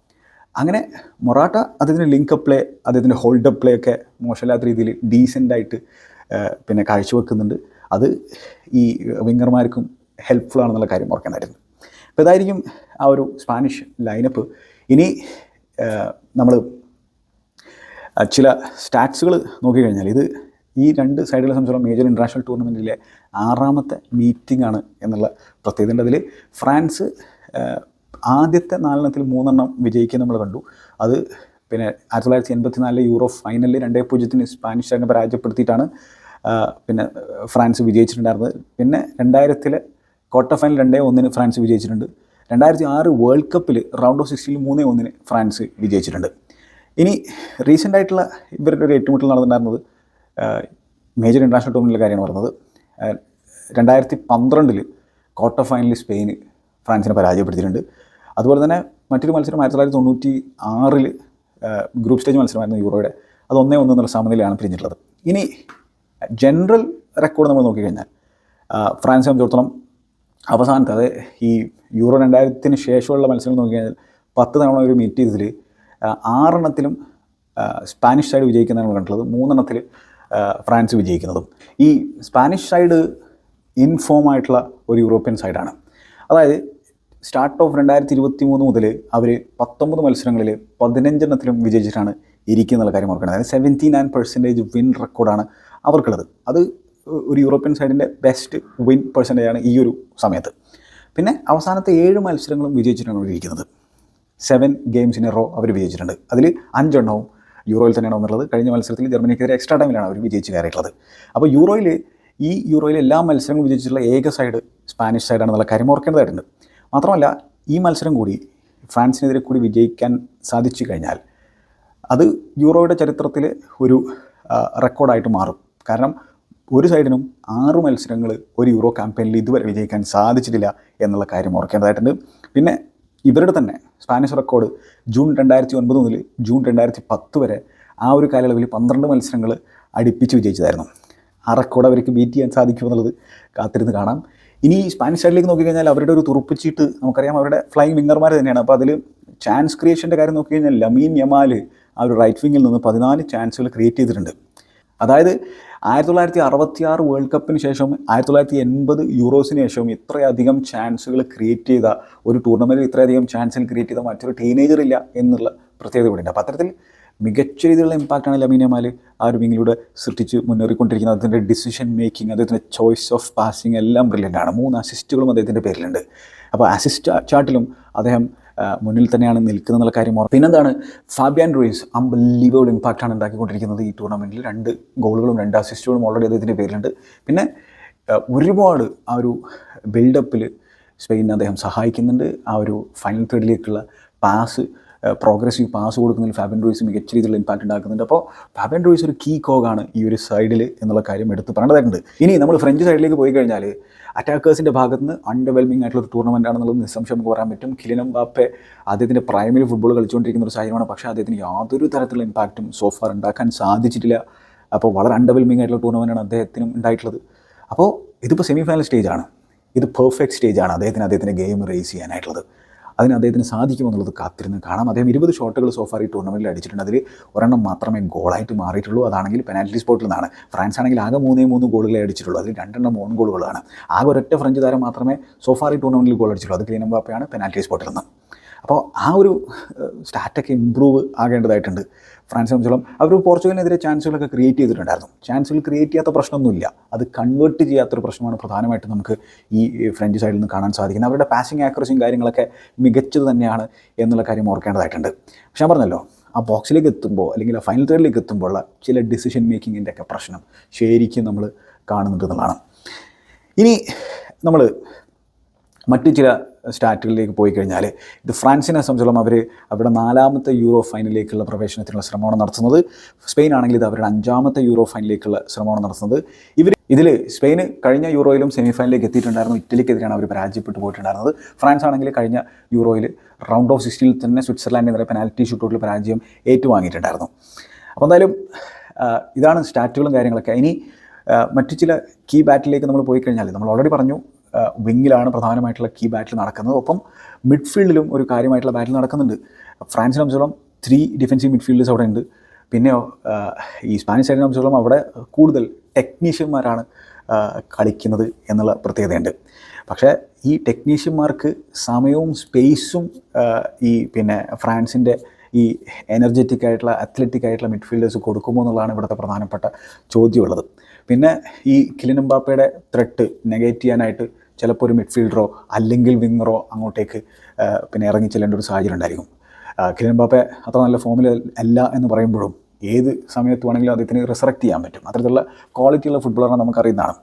അങ്ങനെ മൊറാട്ട അദ്ദേഹത്തിന്റെ ലിങ്ക് പ്ലേ അദ്ദേഹത്തിന്റെ ഹോൾഡപ്പ് പ്ലേ ഒക്കെ മോശമില്ലാത്ത രീതിയിൽ ഡീസന്റായിട്ട് പിന്നെ കാഴ്ചവെക്കുന്നുണ്ട്. അത് ഈ വിങ്ങർമാർക്കും ഹെൽപ്ഫുൾ ആണെന്നുള്ള കാര്യം ഓർക്കാനായിരുന്നു അപ്പോൾ ഇതായിരിക്കും ആ ഒരു സ്പാനിഷ് ലൈനപ്പ് ഇനി നമ്മൾ ചില സ്റ്റാറ്റ്സുകൾ നോക്കിക്കഴിഞ്ഞാൽ ഇത് ഈ രണ്ട് സൈഡുകളെ സംബന്ധിച്ചുള്ള മേജർ ഇന്റർനാഷണൽ ടൂർണമെന്റിലെ ആറാമത്തെ മീറ്റിംഗ് ആണ് എന്നുള്ള പ്രത്യേകത ഉണ്ട്. അതിൽ ഫ്രാൻസ് ആദ്യത്തെ നാലെണ്ണത്തിൽ മൂന്നെണ്ണം വിജയിക്കുക നമ്മൾ കണ്ടു. അത് പിന്നെ ആയിരത്തി തൊള്ളായിരത്തി എൺപത്തി നാലിലെ യൂറോ ഫൈനലിൽ രണ്ടേ പൂജ്യത്തിന് സ്പാനിഷ് സൈഡിനെ പരാജയപ്പെടുത്തിയിട്ടാണ് പിന്നെ ഫ്രാൻസ് വിജയിച്ചിട്ടുണ്ടായിരുന്നത്. പിന്നെ രണ്ടായിരത്തിലെ ക്വാർട്ടർ ഫൈനൽ രണ്ടേ ഒന്നിന് ഫ്രാൻസ് വിജയിച്ചിട്ടുണ്ട്. രണ്ടായിരത്തി ആറ് വേൾഡ് കപ്പിൽ റൗണ്ട് ഓഫ് സിക്സ്റ്റീനിൽ മൂന്നേ ഒന്നിന് ഫ്രാൻസ് വിജയിച്ചിട്ടുണ്ട്. ഇനി റീസെന്റ് ആയിട്ടുള്ള ഇവരുടെ ഒരു ഏറ്റുമുട്ടൽ നടന്നിട്ടുണ്ടായിരുന്നത് മേജർ ഇന്റർനാഷണൽ ടൂർണമെന്റിലെ കാര്യമാണ് പറഞ്ഞത്. രണ്ടായിരത്തി പന്ത്രണ്ടിൽ ക്വാർട്ടർ ഫൈനലിൽ സ്പെയിന് ഫ്രാൻസിനെ പരാജയപ്പെടുത്തിയിട്ടുണ്ട്. അതുപോലെ തന്നെ മറ്റൊരു മത്സരം ആയിരത്തി തൊള്ളായിരത്തി തൊണ്ണൂറ്റി ആറിൽ ഗ്രൂപ്പ് സ്റ്റേജ് മത്സരമായിരുന്നു യൂറോയുടെ. അത് ഒന്നേ ഒന്ന് എന്നുള്ള സമനിലയാണ് പിരിഞ്ഞിട്ടുള്ളത്. ഇനി ജനറൽ റെക്കോർഡ് നമ്മൾ നോക്കിക്കഴിഞ്ഞാൽ ഫ്രാൻസ് സംബന്ധിച്ചിടത്തോളം അവസാനത്തെ അത് ഈ യൂറോ രണ്ടായിരത്തിന് ശേഷമുള്ള മത്സരം നോക്കിക്കഴിഞ്ഞാൽ പത്ത് തവണ ഒരു മീറ്റ് ചെയ്തതിൽ ആറെണ്ണത്തിലും സ്പാനിഷ് സൈഡ് വിജയിക്കുന്നതാണ് നമ്മൾ കണ്ടിട്ടുള്ളത്. മൂന്നെണ്ണത്തിൽ ഫ്രാൻസ് വിജയിക്കുന്നതും. ഈ സ്പാനിഷ് സൈഡ് ഇൻഫോം ആയിട്ടുള്ള ഒരു യൂറോപ്യൻ സൈഡാണ് അതായത് സ്റ്റാർട്ട് ഓഫ് രണ്ടായിരത്തി ഇരുപത്തി മൂന്ന് മുതൽ അവർ പത്തൊമ്പത് മത്സരങ്ങളിൽ പതിനഞ്ചെണ്ണത്തിലും വിജയിച്ചിട്ടാണ് ഇരിക്കുന്നുള്ള കാര്യം ഓർക്കണം അതായത് സെവന്റി നയൻ പെർസെന്റേജ് വിൻ റെക്കോർഡാണ് അവർക്കുള്ളത്. അത് ഒരു യൂറോപ്യൻ സൈഡിന്റെ ബെസ്റ്റ് വിൻ പെർസെന്റേജ് ആണ് ഈ ഒരു സമയത്ത്. പിന്നെ അവസാനത്തെ ഏഴ് മത്സരങ്ങളും വിജയിച്ചിട്ടാണ് അവർ ഇരിക്കുന്നത്. Seven games in a row അവർ വിജയിച്ചിട്ടുണ്ട്. അതിൽ അഞ്ചെണ്ണവും യൂറോയിൽ തന്നെയാണ് വന്നിട്ടുള്ളത്. കഴിഞ്ഞ മത്സരത്തിൽ ജർമ്മനിക്കെതിരെ എക്സ്ട്രാ ടൈമിലാണ് അവർ വിജയിച്ച് കയറിയിട്ടുള്ളത്. അപ്പോൾ യൂറോയിൽ ഈ യൂറോയിൽ എല്ലാ മത്സരങ്ങളും വിജയിച്ചിട്ടുള്ള ഏക സൈഡ് സ്പാനിഷ് സൈഡാണെന്നുള്ള കാര്യം ഓർക്കേണ്ടതായിട്ടുണ്ട്. മാത്രമല്ല ഈ മത്സരം കൂടി ഫ്രാൻസിനെതിരെ കൂടി വിജയിക്കാൻ സാധിച്ചു കഴിഞ്ഞാൽ അത് യൂറോയുടെ ചരിത്രത്തിൽ ഒരു റെക്കോർഡായിട്ട് മാറും. കാരണം ഒരു സൈഡിനും ആറ് മത്സരങ്ങൾ ഒരു യൂറോ ക്യാമ്പയിനിൽ ഇതുവരെ വിജയിക്കാൻ സാധിച്ചിട്ടില്ല എന്നുള്ള കാര്യം ഓർക്കേണ്ടതായിട്ടുണ്ട്. പിന്നെ ഇവരുടെ തന്നെ സ്പാനിഷ് റെക്കോർഡ് ജൂൺ രണ്ടായിരത്തി ഒൻപത് മുതൽ ജൂൺ രണ്ടായിരത്തി പത്ത് വരെ ആ ഒരു കാലയളവിൽ പന്ത്രണ്ട് മത്സരങ്ങൾ അടുപ്പിച്ച് വിജയിച്ചതായിരുന്നു. ആ റെക്കോർഡ് അവർക്ക് ബീറ്റ് ചെയ്യാൻ സാധിക്കുമെന്നുള്ളത് കാത്തിരുന്ന് കാണാം. ഇനി സ്പാനിഷ് സൈഡിലേക്ക് നോക്കിക്കഴിഞ്ഞാൽ അവരുടെ ഒരു തുറുപ്പിച്ചിട്ട് നമുക്കറിയാം അവരുടെ ഫ്ലൈങ് വിങ്ങർമാർ തന്നെയാണ്. അപ്പോൾ അതിൽ ചാൻസ് ക്രിയേഷന്റെ കാര്യം നോക്കിക്കഴിഞ്ഞാൽ ലമീൻ യമാൽ ആ ഒരു റൈറ്റ് വിങ്ങിൽ നിന്ന് പതിനാല് ചാൻസുകൾ ക്രിയേറ്റ് ചെയ്തിട്ടുണ്ട്. അതായത് ആയിരത്തി തൊള്ളായിരത്തി അറുപത്തി ആറ് വേൾഡ് കപ്പിന് ശേഷം ആയിരത്തി തൊള്ളായിരത്തി എൺപത് യൂറോസിന് ശേഷം ഇത്രയധികം ചാൻസുകൾ ക്രിയേറ്റ് ചെയ്ത ഒരു ടൂർണമെന്റിൽ ഇത്രയധികം ചാൻസുകൾ ക്രിയേറ്റ് ചെയ്ത മറ്റൊരു ടീനേജർ ഇല്ല എന്നുള്ള പ്രത്യേകത കൂടിയുണ്ട് അപ്പോൾ അത്തരത്തിൽ മികച്ച രീതിയിലുള്ള ഇമ്പാക്റ്റാണ് ലമീനമാൽ ആ ഒരു വിങ്ങിലൂടെ സൃഷ്ടിച്ച് മുന്നേറിക്കൊണ്ടിരിക്കുന്നത്. അതിന്റെ ഡിസിഷൻ മേക്കിംഗ് അദ്ദേഹത്തിന്റെ ചോയ്സ് ഓഫ് പാസിംഗ് എല്ലാം ബ്രില്യന്റ് ആണ്. മൂന്ന് അസിസ്റ്റുകളും അദ്ദേഹത്തിന്റെ പേരിലുണ്ട്. അപ്പോൾ അസിസ്റ്റ് ചാർട്ടിലും അദ്ദേഹം മുന്നിൽ തന്നെയാണ് നിൽക്കുന്നത് എന്നുള്ള കാര്യം ഓർമ്മ പിന്നെന്താണ്? ഫാബിയാൻ റൂയിസ് അമ്പലീവബിൾ ഇമ്പാക്റ്റാണ് ഉണ്ടാക്കിക്കൊണ്ടിരിക്കുന്നത് ഈ ടൂർണമെന്റിൽ രണ്ട് ഗോളുകളും രണ്ട് അസിസ്റ്റുകളും ഓൾറെഡി അദ്ദേഹത്തിന്റെ പേരിലുണ്ട്. പിന്നെ ഒരുപാട് ആ ഒരു ബിൽഡപ്പിൽ സ്പെയിനിനെ അദ്ദേഹം സഹായിക്കുന്നുണ്ട്. ആ ഒരു ഫൈനൽ തേർഡിലേക്കുള്ള പാസ് പ്രോഗ്രസീവ് പാസ് കൊടുക്കുന്നതിൽ ഫാബൻ റോയ്സ് മികച്ച രീതിയിലുള്ള ഇമ്പാക്റ്റ് ഉണ്ടാക്കുന്നുണ്ട്. അപ്പോൾ ഫാബൻ റോയ്സ് ഒരു കീ കോഗാണ് ഈ ഒരു സൈഡിൽ എന്നുള്ള കാര്യം എടുത്ത് പറയേണ്ടതായിട്ടുണ്ട്. ഇനി നമ്മൾ ഫ്രഞ്ച് സൈഡിലേക്ക് പോയി കഴിഞ്ഞാൽ അറ്റാക്കേഴ്സിന്റെ ഭാഗത്ത് നിന്ന് അണ്ടർവെൽമിംഗ് ആയിട്ടുള്ള ഒരു ടൂർണമെന്റ് ആണെന്നുള്ളത് നിസ്സംശയം നമുക്ക് പറയാൻ പറ്റും. കിലിനം ബാപ്പെ അദ്ദേഹത്തിന്റെ പ്രൈമറി ഫുട്ബോൾ കളിച്ചുകൊണ്ടിരിക്കുന്ന ഒരു സാഹചര്യമാണ്. പക്ഷേ അദ്ദേഹത്തിന് യാതൊരു തരത്തിലുള്ള ഇമ്പാക്റ്റും സോഫാർ ഉണ്ടാക്കാൻ സാധിച്ചിട്ടില്ല. അപ്പോൾ വളരെ അണ്ടർവെൽമിംഗ് ആയിട്ടുള്ള ടൂർണമെന്റാണ് അദ്ദേഹത്തിനും ഉണ്ടായിട്ടുള്ളത്. അപ്പോൾ ഇതിപ്പോൾ സെമി ഫൈനൽ സ്റ്റേജാണ് ഇത് പെർഫെക്റ്റ് സ്റ്റേജാണ് അദ്ദേഹത്തിന് അദ്ദേഹത്തിന്റെ ഗെയിം റേസ് ചെയ്യാനായിട്ടുള്ളത്. അതിന് അദ്ദേഹത്തിന് സാധിക്കുമെന്നുള്ളത് കാത്തിരുന്ന് കാണാം. അദ്ദേഹം ഇരുപത് ഷോട്ടുകൾ സോഫാർ ഈ ടൂർണമെന്റിൽ അടിച്ചിട്ടുണ്ട്. അതിൽ ഒരെണ്ണം മാത്രമേ ഗോളായിട്ട് മാറിയിട്ടുള്ളൂ. അതാണെങ്കിൽ പെനാൽറ്റി സ്പോട്ടിൽ നിന്നാണ്. ഫ്രാൻസ് ആണെങ്കിൽ ആകെ മൂന്നേ മൂന്ന് ഗോളുകളെ അടിച്ചിട്ടുള്ളൂ. അതിൽ രണ്ടെണ്ണം ഓൺ ഗോളുകളാണ് ആകെ ഒരൊറ്റ ഫ്രഞ്ച് താരം മാത്രമേ സോഫാർ ഈ ടൂർണമെന്റിൽ ഗോൾ അടിച്ചിട്ടുള്ളൂ. അത് ബാപ്പയാണ് പെനാൽറ്റി സ്പോട്ടിൽ നിന്ന്. അപ്പോൾ ആ ഒരു സ്റ്റാറ്റൊക്കെ ഇമ്പ്രൂവ് ആകേണ്ടതായിട്ടുണ്ട്. ഫ്രാൻസ് സംബന്ധിച്ചോളം അവർ പോർച്ചുഗലിനെതിരെ ചാൻസുകളൊക്കെ ക്രിയേറ്റ് ചെയ്തിട്ടുണ്ടായിരുന്നു. ചാൻസുകൾ ക്രിയേറ്റ് ചെയ്യാത്ത പ്രശ്നമൊന്നുമില്ല. അത് കൺവേർട്ട് ചെയ്യാത്തൊരു പ്രശ്നമാണ് പ്രധാനമായിട്ടും നമുക്ക് ഈ ഫ്രഞ്ച് സൈഡിൽ നിന്ന് കാണാൻ സാധിക്കുന്നത്. അവരുടെ പാസിംഗ് ആക്യുറസിയും കാര്യങ്ങളൊക്കെ മികച്ചത് തന്നെയാണ് എന്നുള്ള കാര്യം ഓർക്കേണ്ടതായിട്ടുണ്ട്. പക്ഷേ ഞാൻ പറഞ്ഞല്ലോ ആ ബോക്സിലേക്ക് എത്തുമ്പോൾ അല്ലെങ്കിൽ ആ ഫൈനൽ തേർഡിലേക്ക് എത്തുമ്പോൾ ചില ഡിസിഷൻ മേക്കിങ്ങിന്റെ ഒക്കെ പ്രശ്നം ശരിക്കും നമ്മൾ കാണുന്നുണ്ട് എന്നുള്ളതാണ്. ഇനി നമ്മൾ മറ്റു ചില സ്റ്റാറ്റുകളിലേക്ക് പോയി കഴിഞ്ഞാൽ ഇത് ഫ്രാൻസിനെ സംബന്ധിച്ചോളം അവർ അവരുടെ നാലാമത്തെ യൂറോ ഫൈനലിലേക്കുള്ള പ്രവേശനത്തിനുള്ള ശ്രമമാണ് നടത്തുന്നത്. സ്പെയിൻ ആണെങ്കിൽ ഇത് അവരുടെ അഞ്ചാമത്തെ യൂറോ ഫൈനലിലേക്കുള്ള ശ്രമമാണ് നടത്തുന്നത്. ഇവർ ഇതിൽ സ്പെയിന് കഴിഞ്ഞ യൂറോയിലും സെമി ഫൈനലിലേക്ക് എത്തിയിട്ടുണ്ടായിരുന്നു. ഇറ്റലിക്കെതിരെയാണ് അവർ പരാജയപ്പെട്ടു പോയിട്ടുണ്ടായിരുന്നത്. ഫ്രാൻസ് ആണെങ്കിൽ കഴിഞ്ഞ യൂറോയിൽ റൗണ്ട് ഓഫ് സിക്സ്റ്റിയിൽ തന്നെ സ്വിറ്റ്സർലാൻഡിനെതിരെ പെനാൽറ്റി ഷൂട്ടൗട്ടിൽ പരാജയം ഏറ്റുവാങ്ങിയിട്ടുണ്ടായിരുന്നു. അപ്പോൾ എന്തായാലും ഇതാണ് സ്റ്റാറ്റുകളും കാര്യങ്ങളൊക്കെ. ഇനി മറ്റു ചില കീ ബാറ്റിലേക്ക് നമ്മൾ പോയി കഴിഞ്ഞാൽ നമ്മൾ ഓൾറെഡി പറഞ്ഞു വിങ്ങിലാണ് പ്രധാനമായിട്ടുള്ള കീ ബാറ്റിൽ നടക്കുന്നത്. ഒപ്പം മിഡ്ഫീൽഡിലും ഒരു കാര്യമായിട്ടുള്ള ബാറ്റിൽ നടക്കുന്നുണ്ട്. ഫ്രാൻസിനെ സംബന്ധിച്ചോളം ത്രീ ഡിഫൻസീവ് മിഡ്ഫീൽഡേഴ്സ് അവിടെ ഉണ്ട്. പിന്നെ ഈ സ്പാനിഷ് സൈഡിനെ സംബന്ധിച്ചോളം അവിടെ കൂടുതൽ ടെക്നീഷ്യന്മാരാണ് കളിക്കുന്നത് എന്നുള്ള പ്രത്യേകതയുണ്ട്. പക്ഷേ ഈ ടെക്നീഷ്യന്മാർക്ക് സമയവും സ്പേസും ഈ പിന്നെ ഫ്രാൻസിന്റെ ഈ എനർജറ്റിക് ആയിട്ടുള്ള അത്ലറ്റിക് ആയിട്ടുള്ള മിഡ്ഫീൽഡേഴ്സ് കൊടുക്കുമോ എന്നുള്ളതാണ് ഇവിടുത്തെ പ്രധാനപ്പെട്ട ചോദ്യമുള്ളത്. പിന്നെ ഈ കിലിനംബാപ്പയുടെ ത്രെട്ട് നെഗേറ്റ് ചെയ്യാനായിട്ട് ചിലപ്പോൾ ഒരു മിഡ്ഫീൽഡറോ അല്ലെങ്കിൽ വിങ്ങറോ അങ്ങോട്ടേക്ക് പിന്നെ ഇറങ്ങി ചെല്ലേണ്ട ഒരു സാഹചര്യം ഉണ്ടായിരിക്കും. കിലിനംബാപ്പെ അത്ര നല്ല ഫോമിൽ അല്ല എന്ന് പറയുമ്പോഴും ഏത് സമയത്ത് വേണമെങ്കിലും അദ്ദേഹത്തിന് റിസറക്റ്റ് ചെയ്യാൻ പറ്റും. അത്തരത്തിലുള്ള ക്വാളിറ്റിയുള്ള ഫുട്ബോളറാണ് നമുക്കറിയുന്നതാണ്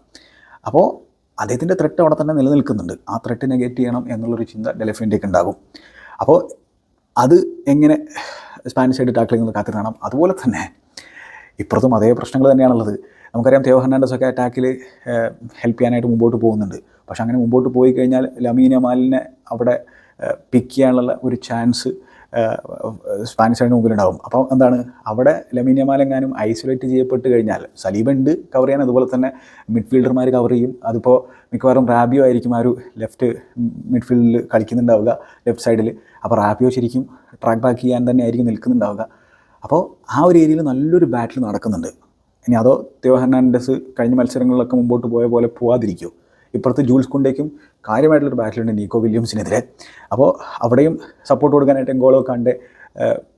അപ്പോൾ അദ്ദേഹത്തിന്റെ ത്രെട്ട് അവിടെ തന്നെ നിലനിൽക്കുന്നുണ്ട്. ആ ത്രെട്ട് നെഗറ്റീവ് ചെയ്യണം എന്നുള്ളൊരു ചിന്ത ഡെലഫിന്റെയൊക്കെ ഉണ്ടാകും. അപ്പോൾ അത് എങ്ങനെ സ്പാനിഷ് സൈഡ് ചെയ്യുന്നത് കാത്തിരി അതുപോലെ തന്നെ ഇപ്പുറത്തും അതേ പ്രശ്നങ്ങൾ തന്നെയാണുള്ളത്. നമുക്കറിയാം തേവ ഹെർണാണ്ടസ് ഒക്കെ അറ്റാക്കിൽ ഹെൽപ്പ് ചെയ്യാനായിട്ട് മുമ്പോട്ട് പോകുന്നുണ്ട്. പക്ഷെ അങ്ങനെ മുമ്പോട്ട് പോയി കഴിഞ്ഞാൽ ലമീന മാലിനെ അവിടെ പിക്ക് ചെയ്യാനുള്ള ഒരു ചാൻസ് സ്പാനിഷ് സൈഡിന് മുമ്പിലുണ്ടാവും. അപ്പോൾ എന്താണ്? അവിടെ ലമീന മാലെങ്ങാനും ഐസൊലേറ്റ് ചെയ്യപ്പെട്ട് കഴിഞ്ഞാൽ സലീബ ഉണ്ട് കവർ ചെയ്യാൻ. അതുപോലെ തന്നെ മിഡ്ഫീൽഡർമാർ കവർ ചെയ്യും. അതിപ്പോൾ മിക്കവാറും റാബിയോ ആയിരിക്കും ആ ഒരു ലെഫ്റ്റ് മിഡ്ഫീൽഡിൽ കളിക്കുന്നുണ്ടാവുക ലെഫ്റ്റ് സൈഡിൽ അപ്പോൾ റാബിയോ ശരിക്കും ട്രാക്ക് ബാക്ക് ചെയ്യാൻ തന്നെ ആയിരിക്കും നിൽക്കുന്നുണ്ടാവുക. അപ്പോൾ ആ ഒരു ഏരിയയിൽ നല്ലൊരു ബാറ്റിൽ നടക്കുന്നുണ്ട്. ഇനി അതോ തിയോ ഹെർണാൻഡസ് കഴിഞ്ഞ മത്സരങ്ങളിലൊക്കെ മുമ്പോട്ട് പോയ പോലെ പോവാതിരിക്കുമോ ഇപ്പുറത്ത് ജൂൾസ് കുണ്ടേക്കും കാര്യമായിട്ടുള്ളൊരു ബാറ്റിലുണ്ട് നീക്കോ വില്യംസിനെതിരെ. അപ്പോൾ അവിടെയും സപ്പോർട്ട് കൊടുക്കാനായിട്ട് എങ്കോളോ കണ്ട്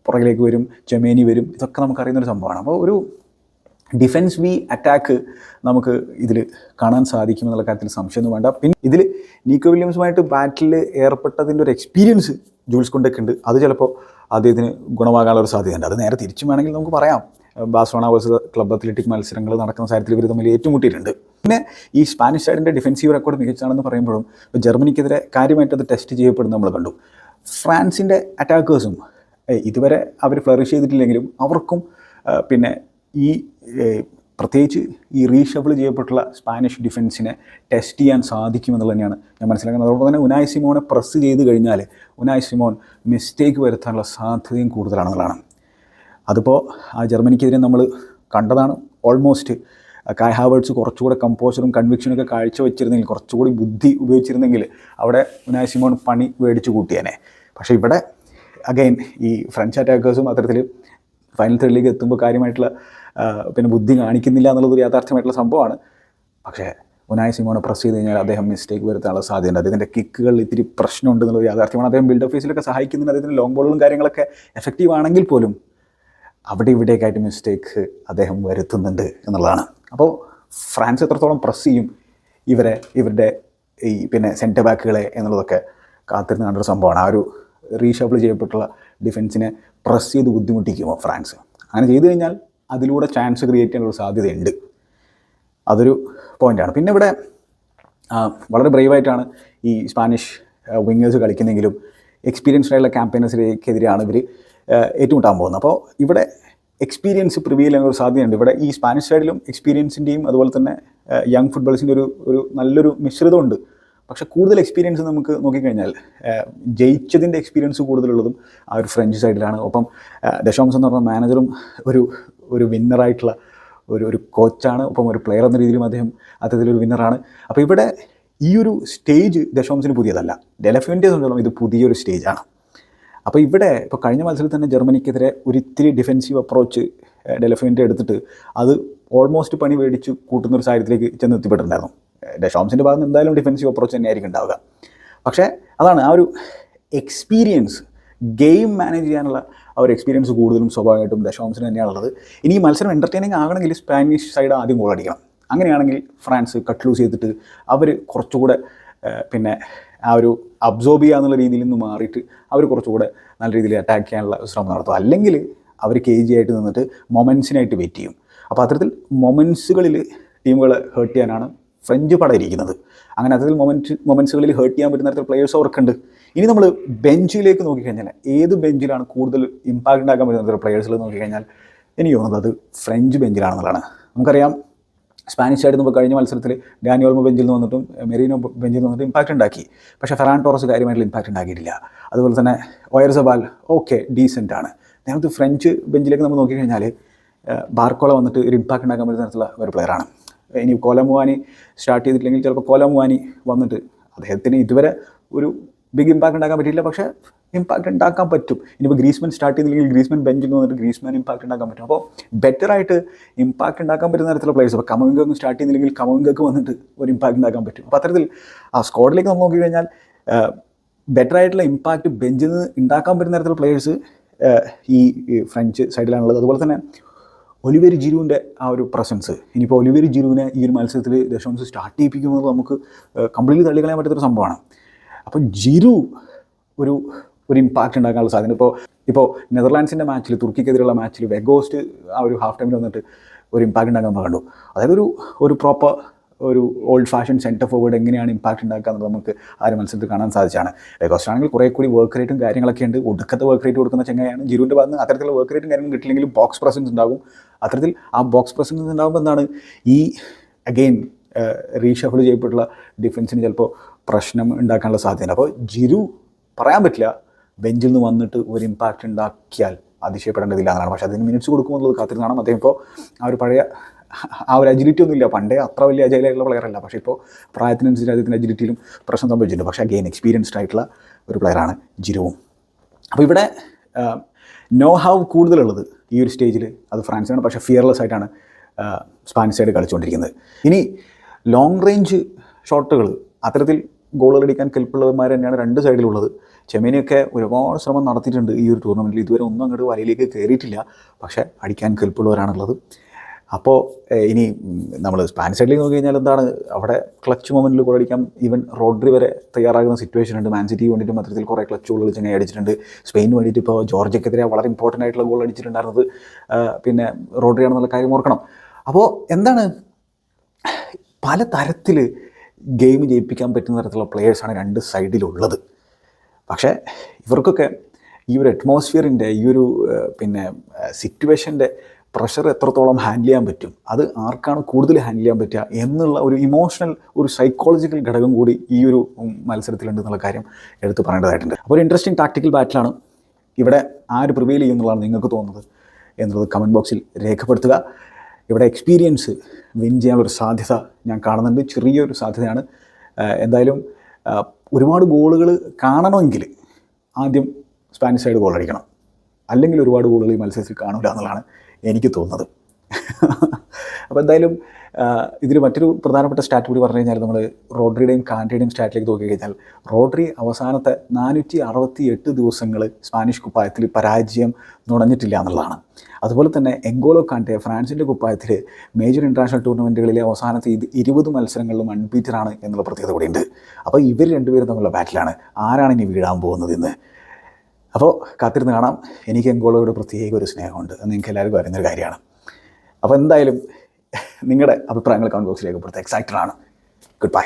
പുറകിലേക്ക് വരും ചെമേനി വരും ഇതൊക്കെ നമുക്കറിയുന്നൊരു സംഭവമാണ്. അപ്പോൾ ഒരു ഡിഫെൻസ് വി അറ്റാക്ക് നമുക്ക് ഇതിൽ കാണാൻ സാധിക്കും എന്നുള്ള കാര്യത്തിൽ സംശയമൊന്നും വേണ്ട. പിന്നെ ഇതിൽ നീക്കോ വില്യംസുമായിട്ട് ബാറ്റിൽ ഏർപ്പെട്ടതിന്റെ ഒരു എക്സ്പീരിയൻസ് ജൂൾസ് കൊണ്ടൊക്കെ ഉണ്ട്. അത് ചിലപ്പോൾ അദ്ദേഹത്തിന് ഗുണമാകാനുള്ള ഒരു സാധ്യതയുണ്ട്. അത് നേരെ തിരിച്ചും വേണമെങ്കിൽ നമുക്ക് പറയാം. ബാഴ്സലോണ വേഴ്സസ് ക്ലബ് അത്ലറ്റിക് മത്സരങ്ങൾ നടക്കുന്ന കാര്യത്തിൽ ഇവർ തമ്മിൽ ഏറ്റുമുട്ടിയിട്ടുണ്ട്. പിന്നെ ഈ സ്പാനിഷ് സൈഡിന്റെ ഡിഫൻസീവ് റെക്കോർഡ് മികച്ചാണെന്ന് പറയുമ്പോഴും ജർമ്മനിക്കെതിരെ കാര്യമായിട്ട് അത് ടെസ്റ്റ് ചെയ്യപ്പെടുന്നത് നമ്മൾ കണ്ടു. ഫ്രാൻസിന്റെ അറ്റാക്കേഴ്സും ഇതുവരെ അവർ ഫ്ലറിഷ് ചെയ്തിട്ടില്ലെങ്കിലും അവർക്കും പിന്നെ ഈ പ്രത്യേകിച്ച് ഈ റീഷഫിൾ ചെയ്യപ്പെട്ടുള്ള സ്പാനിഷ് ഡിഫൻസിനെ ടെസ്റ്റ് ചെയ്യാൻ സാധിക്കുമെന്നുള്ളത് തന്നെയാണ് ഞാൻ മനസ്സിലാക്കുന്നത്. അതോടൊപ്പം തന്നെ ഉനായ് സിമോനെ പ്രസ് ചെയ്ത് കഴിഞ്ഞാൽ ഉനായ് സിമോൻ മിസ്റ്റേക്ക് വരുത്താനുള്ള സാധ്യതയും കൂടുതലാണെന്നുള്ളതാണ്. അതിപ്പോൾ ആ ജർമ്മനിക്കെതിരെ നമ്മൾ കണ്ടതാണ് ഓൾമോസ്റ്റ് കായ് ഹാവേർട്സ് കുറച്ചുകൂടെ കമ്പോസറും കൺവിക്ഷനൊക്കെ കാഴ്ചവെച്ചിരുന്നെങ്കിൽ കുറച്ചുകൂടി ബുദ്ധി ഉപയോഗിച്ചിരുന്നെങ്കിൽ അവിടെ ഉനായ് സിമോൺ പണി മേടിച്ച് കൂട്ടിയേനെ. പക്ഷേ ഇവിടെ അഗൈൻ ഈ ഫ്രഞ്ച് അറ്റാക്കേഴ്സും അത്തരത്തിൽ ഫൈനൽ ത്രില്ലിലേക്ക് എത്തുമ്പോൾ കാര്യമായിട്ടുള്ള പിന്നെ ബുദ്ധി കാണിക്കുന്നില്ല എന്നുള്ളത് ഒരു യാഥാർത്ഥ്യമായിട്ടുള്ള സംഭവമാണ്. പക്ഷേ ഉനായ് സിമോനെ പ്രസ് ചെയ്ത് കഴിഞ്ഞാൽ അദ്ദേഹം മിസ്റ്റേക്ക് വരുത്താനുള്ള സാധ്യതയുണ്ട്. അദ്ദേഹത്തിന്റെ കിക്കുകൾ ഇത്തിരി പ്രശ്നമുണ്ടെന്നുള്ള ഒരു യാഥാർത്ഥ്യമാണ്. അദ്ദേഹം ബിൽഡ് ഓഫീസിലൊക്കെ സഹായിക്കുന്നതിന് അദ്ദേഹത്തിന്റെ ലോങ് ബോളുകളും കാര്യങ്ങളൊക്കെ എഫക്റ്റീവ് ആണെങ്കിൽ പോലും അവിടെ ഇവിടേക്കായിട്ട് മിസ്റ്റേക്ക് അദ്ദേഹം വരുത്തുന്നുണ്ട് എന്നുള്ളതാണ്. അപ്പോൾ ഫ്രാൻസ് എത്രത്തോളം പ്രസ് ചെയ്യും ഇവരെ ഇവരുടെ ഈ പിന്നെ സെന്റർ ബാക്കുകളെ എന്നുള്ളതൊക്കെ കാത്തിരുന്ന് കണ്ടൊരു സംഭവമാണ്. ആ ഒരു റീഷഫിൾ ചെയ്യപ്പെട്ടുള്ള ഡിഫൻസിനെ പ്രസ് ചെയ്ത് ബുദ്ധിമുട്ടിക്കുമോ ഫ്രാൻസ്? അങ്ങനെ ചെയ്തു കഴിഞ്ഞാൽ അതിലൂടെ ചാൻസ് ക്രിയേറ്റ് ചെയ്യാനുള്ള സാധ്യതയുണ്ട്. അതൊരു പോയിന്റാണ് പിന്നെ ഇവിടെ വളരെ ബ്രേവായിട്ടാണ് ഈ സ്പാനിഷ് വിങ്ങേഴ്സ് കളിക്കുന്നെങ്കിലും എക്സ്പീരിയൻസ്ഡായുള്ള ക്യാമ്പയിനേഴ്സിലേക്കെതിരെയാണ് ഇവർ ഏറ്റുമുട്ടാൻ പോകുന്നത്. അപ്പോൾ ഇവിടെ എക്സ്പീരിയൻസ് പ്രിവീൽ ഒരു സാധ്യതയുണ്ട്. ഇവിടെ ഈ സ്പാനിഷ് സൈഡിലും എക്സ്പീരിയൻസിന്റെയും അതുപോലെ തന്നെ യങ് ഫുട്ബോൾസിന്റെ ഒരു ഒരു നല്ലൊരു മിശ്രിതമുണ്ട്. പക്ഷേ കൂടുതൽ എക്സ്പീരിയൻസ് നമുക്ക് നോക്കിക്കഴിഞ്ഞാൽ ജയിച്ചതിന്റെ എക്സ്പീരിയൻസ് കൂടുതലുള്ളതും ആ ഒരു ഫ്രഞ്ച് സൈഡിലാണ് ഒപ്പം ദശോംസ് എന്ന് പറഞ്ഞ മാനേജറും ഒരു ഒരു വിന്നറായിട്ടുള്ള ഒരു ഒരു കോച്ചാണ് ഒപ്പം ഒരു പ്ലെയർ എന്ന രീതിയിലും അദ്ദേഹം അത്തരത്തിലൊരു വിന്നറാണ് അപ്പോൾ ഇവിടെ ഈ ഒരു സ്റ്റേജ് ദശോംസിന് പുതിയതല്ല. ഡെലഫിന്റെ സംബന്ധിച്ചോളം ഇത് പുതിയൊരു സ്റ്റേജാണ് അപ്പോൾ ഇവിടെ ഇപ്പോൾ കഴിഞ്ഞ മത്സരത്തിൽ തന്നെ ജർമ്മനിക്കെതിരെ ഒരു ഇത്തിരി ഡിഫെൻസീവ് അപ്രോച്ച് ഡെലഫിന്റെ എടുത്തിട്ട് അത് ഓൾമോസ്റ്റ് പണി മേടിച്ച് കൂട്ടുന്ന ഒരു സാഹചര്യത്തിലേക്ക് ചെന്ന് എത്തിപ്പെട്ടിട്ടുണ്ടായിരുന്നു. ഡെഷോംസിന്റെ ഭാഗത്ത് എന്തായാലും ഡിഫെൻസീവ് അപ്രോച്ച് തന്നെയായിരിക്കും ഉണ്ടാവുക. പക്ഷേ അതാണ് ആ ഒരു എക്സ്പീരിയൻസ് ഗെയിം മാനേജ് ചെയ്യാനുള്ള ആ ഒരു എക്സ്പീരിയൻസ് കൂടുതലും സ്വാഭാവികമായിട്ടും ദശോംസിന് തന്നെയാണുള്ളത് ഇനി ഈ മത്സരം എന്റർടൈനിങ് ആകണമെങ്കിൽ സ്പാനിഷ് സൈഡ് ആദ്യം ഗോൾ അടിക്കണം. അങ്ങനെയാണെങ്കിൽ ഫ്രാൻസ് കട്ട് ലൂസ് ചെയ്തിട്ട് അവർ കുറച്ചുകൂടെ പിന്നെ ആ ഒരു അബ്സോർബ് ചെയ്യുക എന്നുള്ള രീതിയിൽ നിന്ന് മാറിയിട്ട് അവർ കുറച്ചുകൂടെ നല്ല രീതിയിൽ അറ്റാക്ക് ചെയ്യാനുള്ള ശ്രമം നടത്തും. അല്ലെങ്കിൽ അവർ കെ ജി ആയിട്ട് നിന്നിട്ട് മൊമെൻസിനായിട്ട് വെയിറ്റ് ചെയ്യും. അപ്പോൾ അത്തരത്തിൽ മൊമെൻസുകളിൽ ടീമുകളെ ഹേർട്ട് ചെയ്യാനാണ് ഫ്രഞ്ച് പടം ഇരിക്കുന്നത്. അങ്ങനെ അത്തരത്തിൽ മൊമെന്റ് മൊമെൻസുകളിൽ ഹേർട്ട് ചെയ്യാൻ പറ്റുന്ന തരത്തിൽ പ്ലെയേഴ്സ് അവർക്കുണ്ട്. ഇനി നമ്മൾ ബെഞ്ചിലേക്ക് നോക്കിക്കഴിഞ്ഞാൽ ഏത് ബെഞ്ചിലാണ് കൂടുതൽ ഇമ്പാക്റ്റ് ഉണ്ടാക്കാൻ പറ്റുന്ന തരത്തിൽ പ്ലെയേഴ്സിൽ നോക്കിക്കഴിഞ്ഞാൽ എനിക്ക് തോന്നുന്നത് അത് ഫ്രഞ്ച് ബെഞ്ചിലാണെന്നുള്ളതാണ് നമുക്കറിയാം സ്പാനിഷ് ആയിട്ട് ഇപ്പോൾ കഴിഞ്ഞ മത്സരത്തിൽ ഡാനിയോൾമോ ബെഞ്ചിൽ നിന്ന് വന്നിട്ടും മെറീനോ ബെഞ്ചിൽ നിന്ന് വന്നിട്ടും ഇമ്പാക്റ്റ് ഉണ്ടാക്കി. പക്ഷേ ഫെറാൻ ടോറസ് കാര്യമായിട്ടുള്ള ഇമ്പാക്റ്റ് ഉണ്ടാക്കിയിട്ടില്ല. അതുപോലെ തന്നെ ഒയർ സബാൽ ഓക്കെ ഡീസന്റ് ആണ്. നേരത്തെ ഫ്രഞ്ച് ബെഞ്ചിലേക്ക് നമ്മൾ നോക്കിക്കഴിഞ്ഞാൽ കഴിഞ്ഞാൽ ബാർക്കോള വന്നിട്ട് ഒരു ഇമ്പാക്റ്റ് ഉണ്ടാക്കാൻ പറ്റുന്ന തരത്തിലുള്ള ഒരു പ്ലെയറാണ് ഇനി കോലമുവാനി സ്റ്റാർട്ട് ചെയ്തിട്ടില്ലെങ്കിൽ ചിലപ്പോൾ കോലമുവാനി വന്നിട്ട് അദ്ദേഹത്തിന് ഇതുവരെ ഒരു ബിഗ് ഇമ്പാക്റ്റ് ഉണ്ടാക്കാൻ പറ്റിയില്ല പക്ഷേ ഇമ്പാക്റ്റ് ഉണ്ടാക്കാൻ പറ്റും. ഇനിയിപ്പോൾ ഗ്രീസ്മെൻ സ്റ്റാർട്ട് ചെയ്തില്ലെങ്കിൽ ഗ്രീസ്മെൻ ബെഞ്ചിൽ വന്നിട്ട് ഗ്രീസ്മെൻ ഇമ്പാക്റ്റ് ഉണ്ടാക്കാൻ പറ്റും. അപ്പോൾ ബെറ്ററായിട്ട് ഇമ്പാക്റ്റ് ഉണ്ടാക്കാൻ പറ്റുന്ന തരത്തിലുള്ള പ്ലേയേഴ്സ് അപ്പോൾ കമവിംഗൊന്നും സ്റ്റാർട്ട് ചെയ്തില്ലെങ്കിൽ കമവിംഗക്ക് വന്നിട്ട് ഒരു ഇമ്പാക്റ്റ് ഉണ്ടാക്കാൻ പറ്റും. അപ്പോൾ അത്തരത്തിൽ ആ സ്ക്വാഡിലേക്ക് നമ്മൾ നോക്കിക്കഴിഞ്ഞാൽ ബെറ്റർ ആയിട്ടുള്ള ഇമ്പാക്റ്റ് ബെഞ്ചിൽ നിന്ന് ഉണ്ടാക്കാൻ പറ്റുന്ന തരത്തിലുള്ള പ്ലേയേഴ്സ് ഈ ഫ്രഞ്ച് സൈഡിലാണുള്ളത് അതുപോലെ തന്നെ ഒലിവേരി ജിരുവിന്റെ ആ ഒരു പ്രസൻസ് ഇനിയിപ്പോൾ ഒലിവേരി ജിരുവിനെ ഈ ഒരു മത്സരത്തിൽ ദശാംശം സ്റ്റാർട്ട് ചെയ്യിപ്പിക്കുന്നത് നമുക്ക് കംപ്ലീറ്റ്ലി തള്ളിക്കളയാൻ പറ്റാത്തൊരു സംഭവമാണ്. അപ്പോൾ ജിരു ഒരു ഒരു ഇമ്പാക്റ്റ് ഉണ്ടാക്കാനുള്ള സാധ്യത. ഇപ്പോൾ ഇപ്പോൾ നെതർലാൻഡ്സിന്റെ മാച്ചിൽ തുർക്കിക്കെതിരെയുള്ള മാച്ചിൽ വെഗോസ്റ്റ് ആ ഒരു ഹാഫ് ടൈമിൽ വന്നിട്ട് ഒരു ഇമ്പാക്റ്റ് ഉണ്ടാക്കാൻ കണ്ടു. അതായത് ഒരു ഒരു പ്രോപ്പർ ഒരു ഓൾഡ് ഫാഷൻ സെന്റർ ഫോർവേഡ് എങ്ങനെയാണ് ഇമ്പാക്റ്റ് ഉണ്ടാക്കുക എന്നുള്ളത് നമുക്ക് ആ ഒരു മത്സരത്തിൽ കാണാൻ സാധിച്ചാണ് വെഗോസ്റ്റ് ആണെങ്കിൽ കുറേ കൂടി വർക്ക് റേറ്റും കാര്യങ്ങളൊക്കെ ഉണ്ട്. ഒടുക്കത്തെ വർക്ക് റേറ്റ് കൊടുക്കുന്ന ചെങ്ങയാണ് ജിരുവിന്റെ ഭാഗത്ത് നിന്ന് അത്തരത്തിലുള്ള വർക്ക് റേറ്റും കാര്യങ്ങളും കിട്ടില്ലെങ്കിലും ബോക്സ് പ്രസൻസ് ഉണ്ടാകും. അത്തരത്തിൽ ആ ബോക്സ് പ്രസൻസ് ഉണ്ടാകുമ്പോൾ എന്താണ്? ഈ അഗെയിൻ റീഷഫിൾ ചെയ്യപ്പെട്ടുള്ള ഡിഫൻസിന് ചിലപ്പോൾ പ്രശ്നം ഉണ്ടാക്കാനുള്ള സാധ്യതയുണ്ട്. അപ്പോൾ ജിരു പറയാൻ പറ്റില്ല. ബെഞ്ചിൽ നിന്ന് വന്നിട്ട് ഒരു ഇമ്പാക്റ്റ് ഉണ്ടാക്കിയാൽ അതിശയപ്പെടേണ്ടതില്ല എന്നാണ്. പക്ഷേ അതിന് മിനിറ്റ്സ് കൊടുക്കുമെന്നുള്ളത് കാത്തിരുന്നാണ് അദ്ദേഹം ഇപ്പോൾ ആ ഒരു പഴയ ആ ഒരു അജിലിറ്റി ഒന്നുമില്ല പണ്ടേ അത്ര വലിയ അജയിലായിട്ടുള്ള പ്ലെയർ അല്ല. പക്ഷേ ഇപ്പോൾ പ്രായത്തിനനുസരിച്ച് അദ്ദേഹത്തിന്റെ അജിലിറ്റിയിലും പ്രശ്നം സംഭവിച്ചിട്ടുണ്ട്. പക്ഷേ അഗെയിൻ എക്സ്പീരിയൻസ്ഡ് ആയിട്ടുള്ള ഒരു പ്ലെയറാണ് ജിരുവും. അപ്പോൾ ഇവിടെ നോ ഹാവ് കൂടുതലുള്ളത് ഈ ഒരു സ്റ്റേജിൽ അത് ഫ്രാൻസാണ് പക്ഷേ ഫിയർലെസ് ആയിട്ടാണ് സ്പാനിഷ് സൈഡ് കളിച്ചുകൊണ്ടിരിക്കുന്നത്. ഇനി ലോങ് റേഞ്ച് ഷോട്ടുകൾ അത്തരത്തിൽ ഗോളുകൾ അടിക്കാൻ കെൽപ്പുള്ളവന്മാർ തന്നെയാണ് രണ്ട് സൈഡിലുള്ളത്. ചെമേനിയൊക്കെ ഒരുപാട് ശ്രമം നടത്തിയിട്ടുണ്ട് ഈ ഒരു ടൂർണമെന്റിൽ ഇതുവരെ ഒന്നും അങ്ങോട്ട് വലയിലേക്ക് കയറിയിട്ടില്ല. പക്ഷേ അടിക്കാൻ കെൽപ്പുള്ളവരാണുള്ളത്. അപ്പോൾ ഇനി നമ്മൾ സ്പാനിഷ് സൈഡിൽ നോക്കി കഴിഞ്ഞാൽ എന്താണ്? അവിടെ ക്ലച്ച് മൊമെന്റിൽ ഗോൾ അടിക്കാം ഈവൻ റോഡ്രി വരെ തയ്യാറാകുന്ന സിറ്റുവേഷൻ ഉണ്ട്. മാൻ സിറ്റി വേണ്ടിയിട്ട് മൊത്തത്തിൽ കുറേ ക്ലച്ച് ഗോളുകൾ ചെങ്ങനെ അടിച്ചിട്ടുണ്ട്. സ്പെയിന് വേണ്ടിയിട്ട് ഇപ്പോൾ ജോർജയ്ക്കെതിരെ വളരെ ഇമ്പോർട്ടന്റ് ആയിട്ടുള്ള ഗോൾ അടിച്ചിട്ടുണ്ടായിരുന്നത് പിന്നെ റോഡ്രി ആണെന്നുള്ള കാര്യം ഓർക്കണം. അപ്പോൾ എന്താണ്? പല തരത്തിൽ ഗെയിം ജയിപ്പിക്കാൻ പറ്റുന്ന തരത്തിലുള്ള പ്ലെയേഴ്സാണ് രണ്ട് സൈഡിലുള്ളത് പക്ഷേ ഇവർക്കൊക്കെ ഈ ഒരു അറ്റ്മോസ്ഫിയറിന്റെ ഈ ഒരു പിന്നെ സിറ്റുവേഷന്റെ പ്രഷർ എത്രത്തോളം ഹാൻഡിൽ ചെയ്യാൻ പറ്റും? അത് ആർക്കാണ് കൂടുതൽ ഹാൻഡിൽ ചെയ്യാൻ പറ്റുക എന്നുള്ള ഒരു ഇമോഷണൽ ഒരു സൈക്കോളജിക്കൽ ഘടകം കൂടി ഈ ഒരു മത്സരത്തിലുണ്ട് എന്നുള്ള കാര്യം എടുത്ത് പറയേണ്ടതായിട്ടുണ്ട്. അപ്പോൾ ഒരു ഇൻട്രസ്റ്റിംഗ് ടാക്ടിക്കൽ ബാറ്റിലാണ് ഇവിടെ ആര് പ്രിവെയിൽ ചെയ്യുന്നുള്ളതാണ് നിങ്ങൾക്ക് തോന്നുന്നത്. എന്നുള്ളത് കമന്റ് ബോക്സിൽ രേഖപ്പെടുത്തുക. ഇവിടെ എക്സ്പീരിയൻസ് വിൻ ചെയ്യാനുള്ളൊരു സാധ്യത ഞാൻ കാണുന്നുണ്ട്. ചെറിയൊരു സാധ്യതയാണ്. എന്തായാലും ഒരുപാട് ഗോളുകൾ കാണണമെങ്കിൽ ആദ്യം സ്പാനിഷ് സൈഡ് ഗോൾ അടിക്കണം. അല്ലെങ്കിൽ ഒരുപാട് ഗോളുകൾ ഈ മത്സരത്തിൽ കാണില്ല എന്നുള്ളതാണ് എനിക്ക് തോന്നുന്നത്. അപ്പോൾ എന്തായാലും ഇതിൽ മറ്റൊരു പ്രധാനപ്പെട്ട സ്റ്റാറ്റ് കൂടി പറഞ്ഞു കഴിഞ്ഞാൽ നമ്മൾ റോഡ്രിയുടെയും കാന്റയുടെയും സ്റ്റാറ്റിലേക്ക് നോക്കി കഴിഞ്ഞാൽ റോഡ്രി അവസാനത്തെ നാനൂറ്റി അറുപത്തി എട്ട് ദിവസങ്ങൾ സ്പാനിഷ് കുപ്പായത്തിൽ പരാജയം നുണഞ്ഞിട്ടില്ല എന്നുള്ളതാണ്. അതുപോലെ തന്നെ എങ്കോലോ കാന്റെ ഫ്രാൻസിന്റെ കുപ്പായത്തിൽ മേജർ ഇന്റർനാഷണൽ ടൂർണമെന്റുകളിലെ അവസാനത്തെ ഇത് ഇരുപത് മത്സരങ്ങളിലും അൺബീറ്ററാണ് എന്നുള്ള പ്രത്യേകത കൂടിയുണ്ട്. അപ്പോൾ ഇവർ രണ്ടുപേരും തമ്മിലുള്ള ബാറ്റിലാണ് ആരാണ് ഇനി വീഴാൻ പോകുന്നത് എന്ന് അപ്പോൾ കാത്തിരുന്ന് കാണാം. എനിക്ക് എങ്കോളോയുടെ പ്രത്യേക ഒരു സ്നേഹമുണ്ട്. അത് നിങ്ങൾക്ക് എല്ലാവർക്കും അറിയുന്നൊരു കാര്യമാണ്. അപ്പോൾ എന്തായാലും നിങ്ങളുടെ അഭിപ്രായങ്ങൾ കമന്റ് ബോക്സിൽ രേഖപ്പെടുത്തുക എക്സൈറ്റഡ് ആണ്. Good bye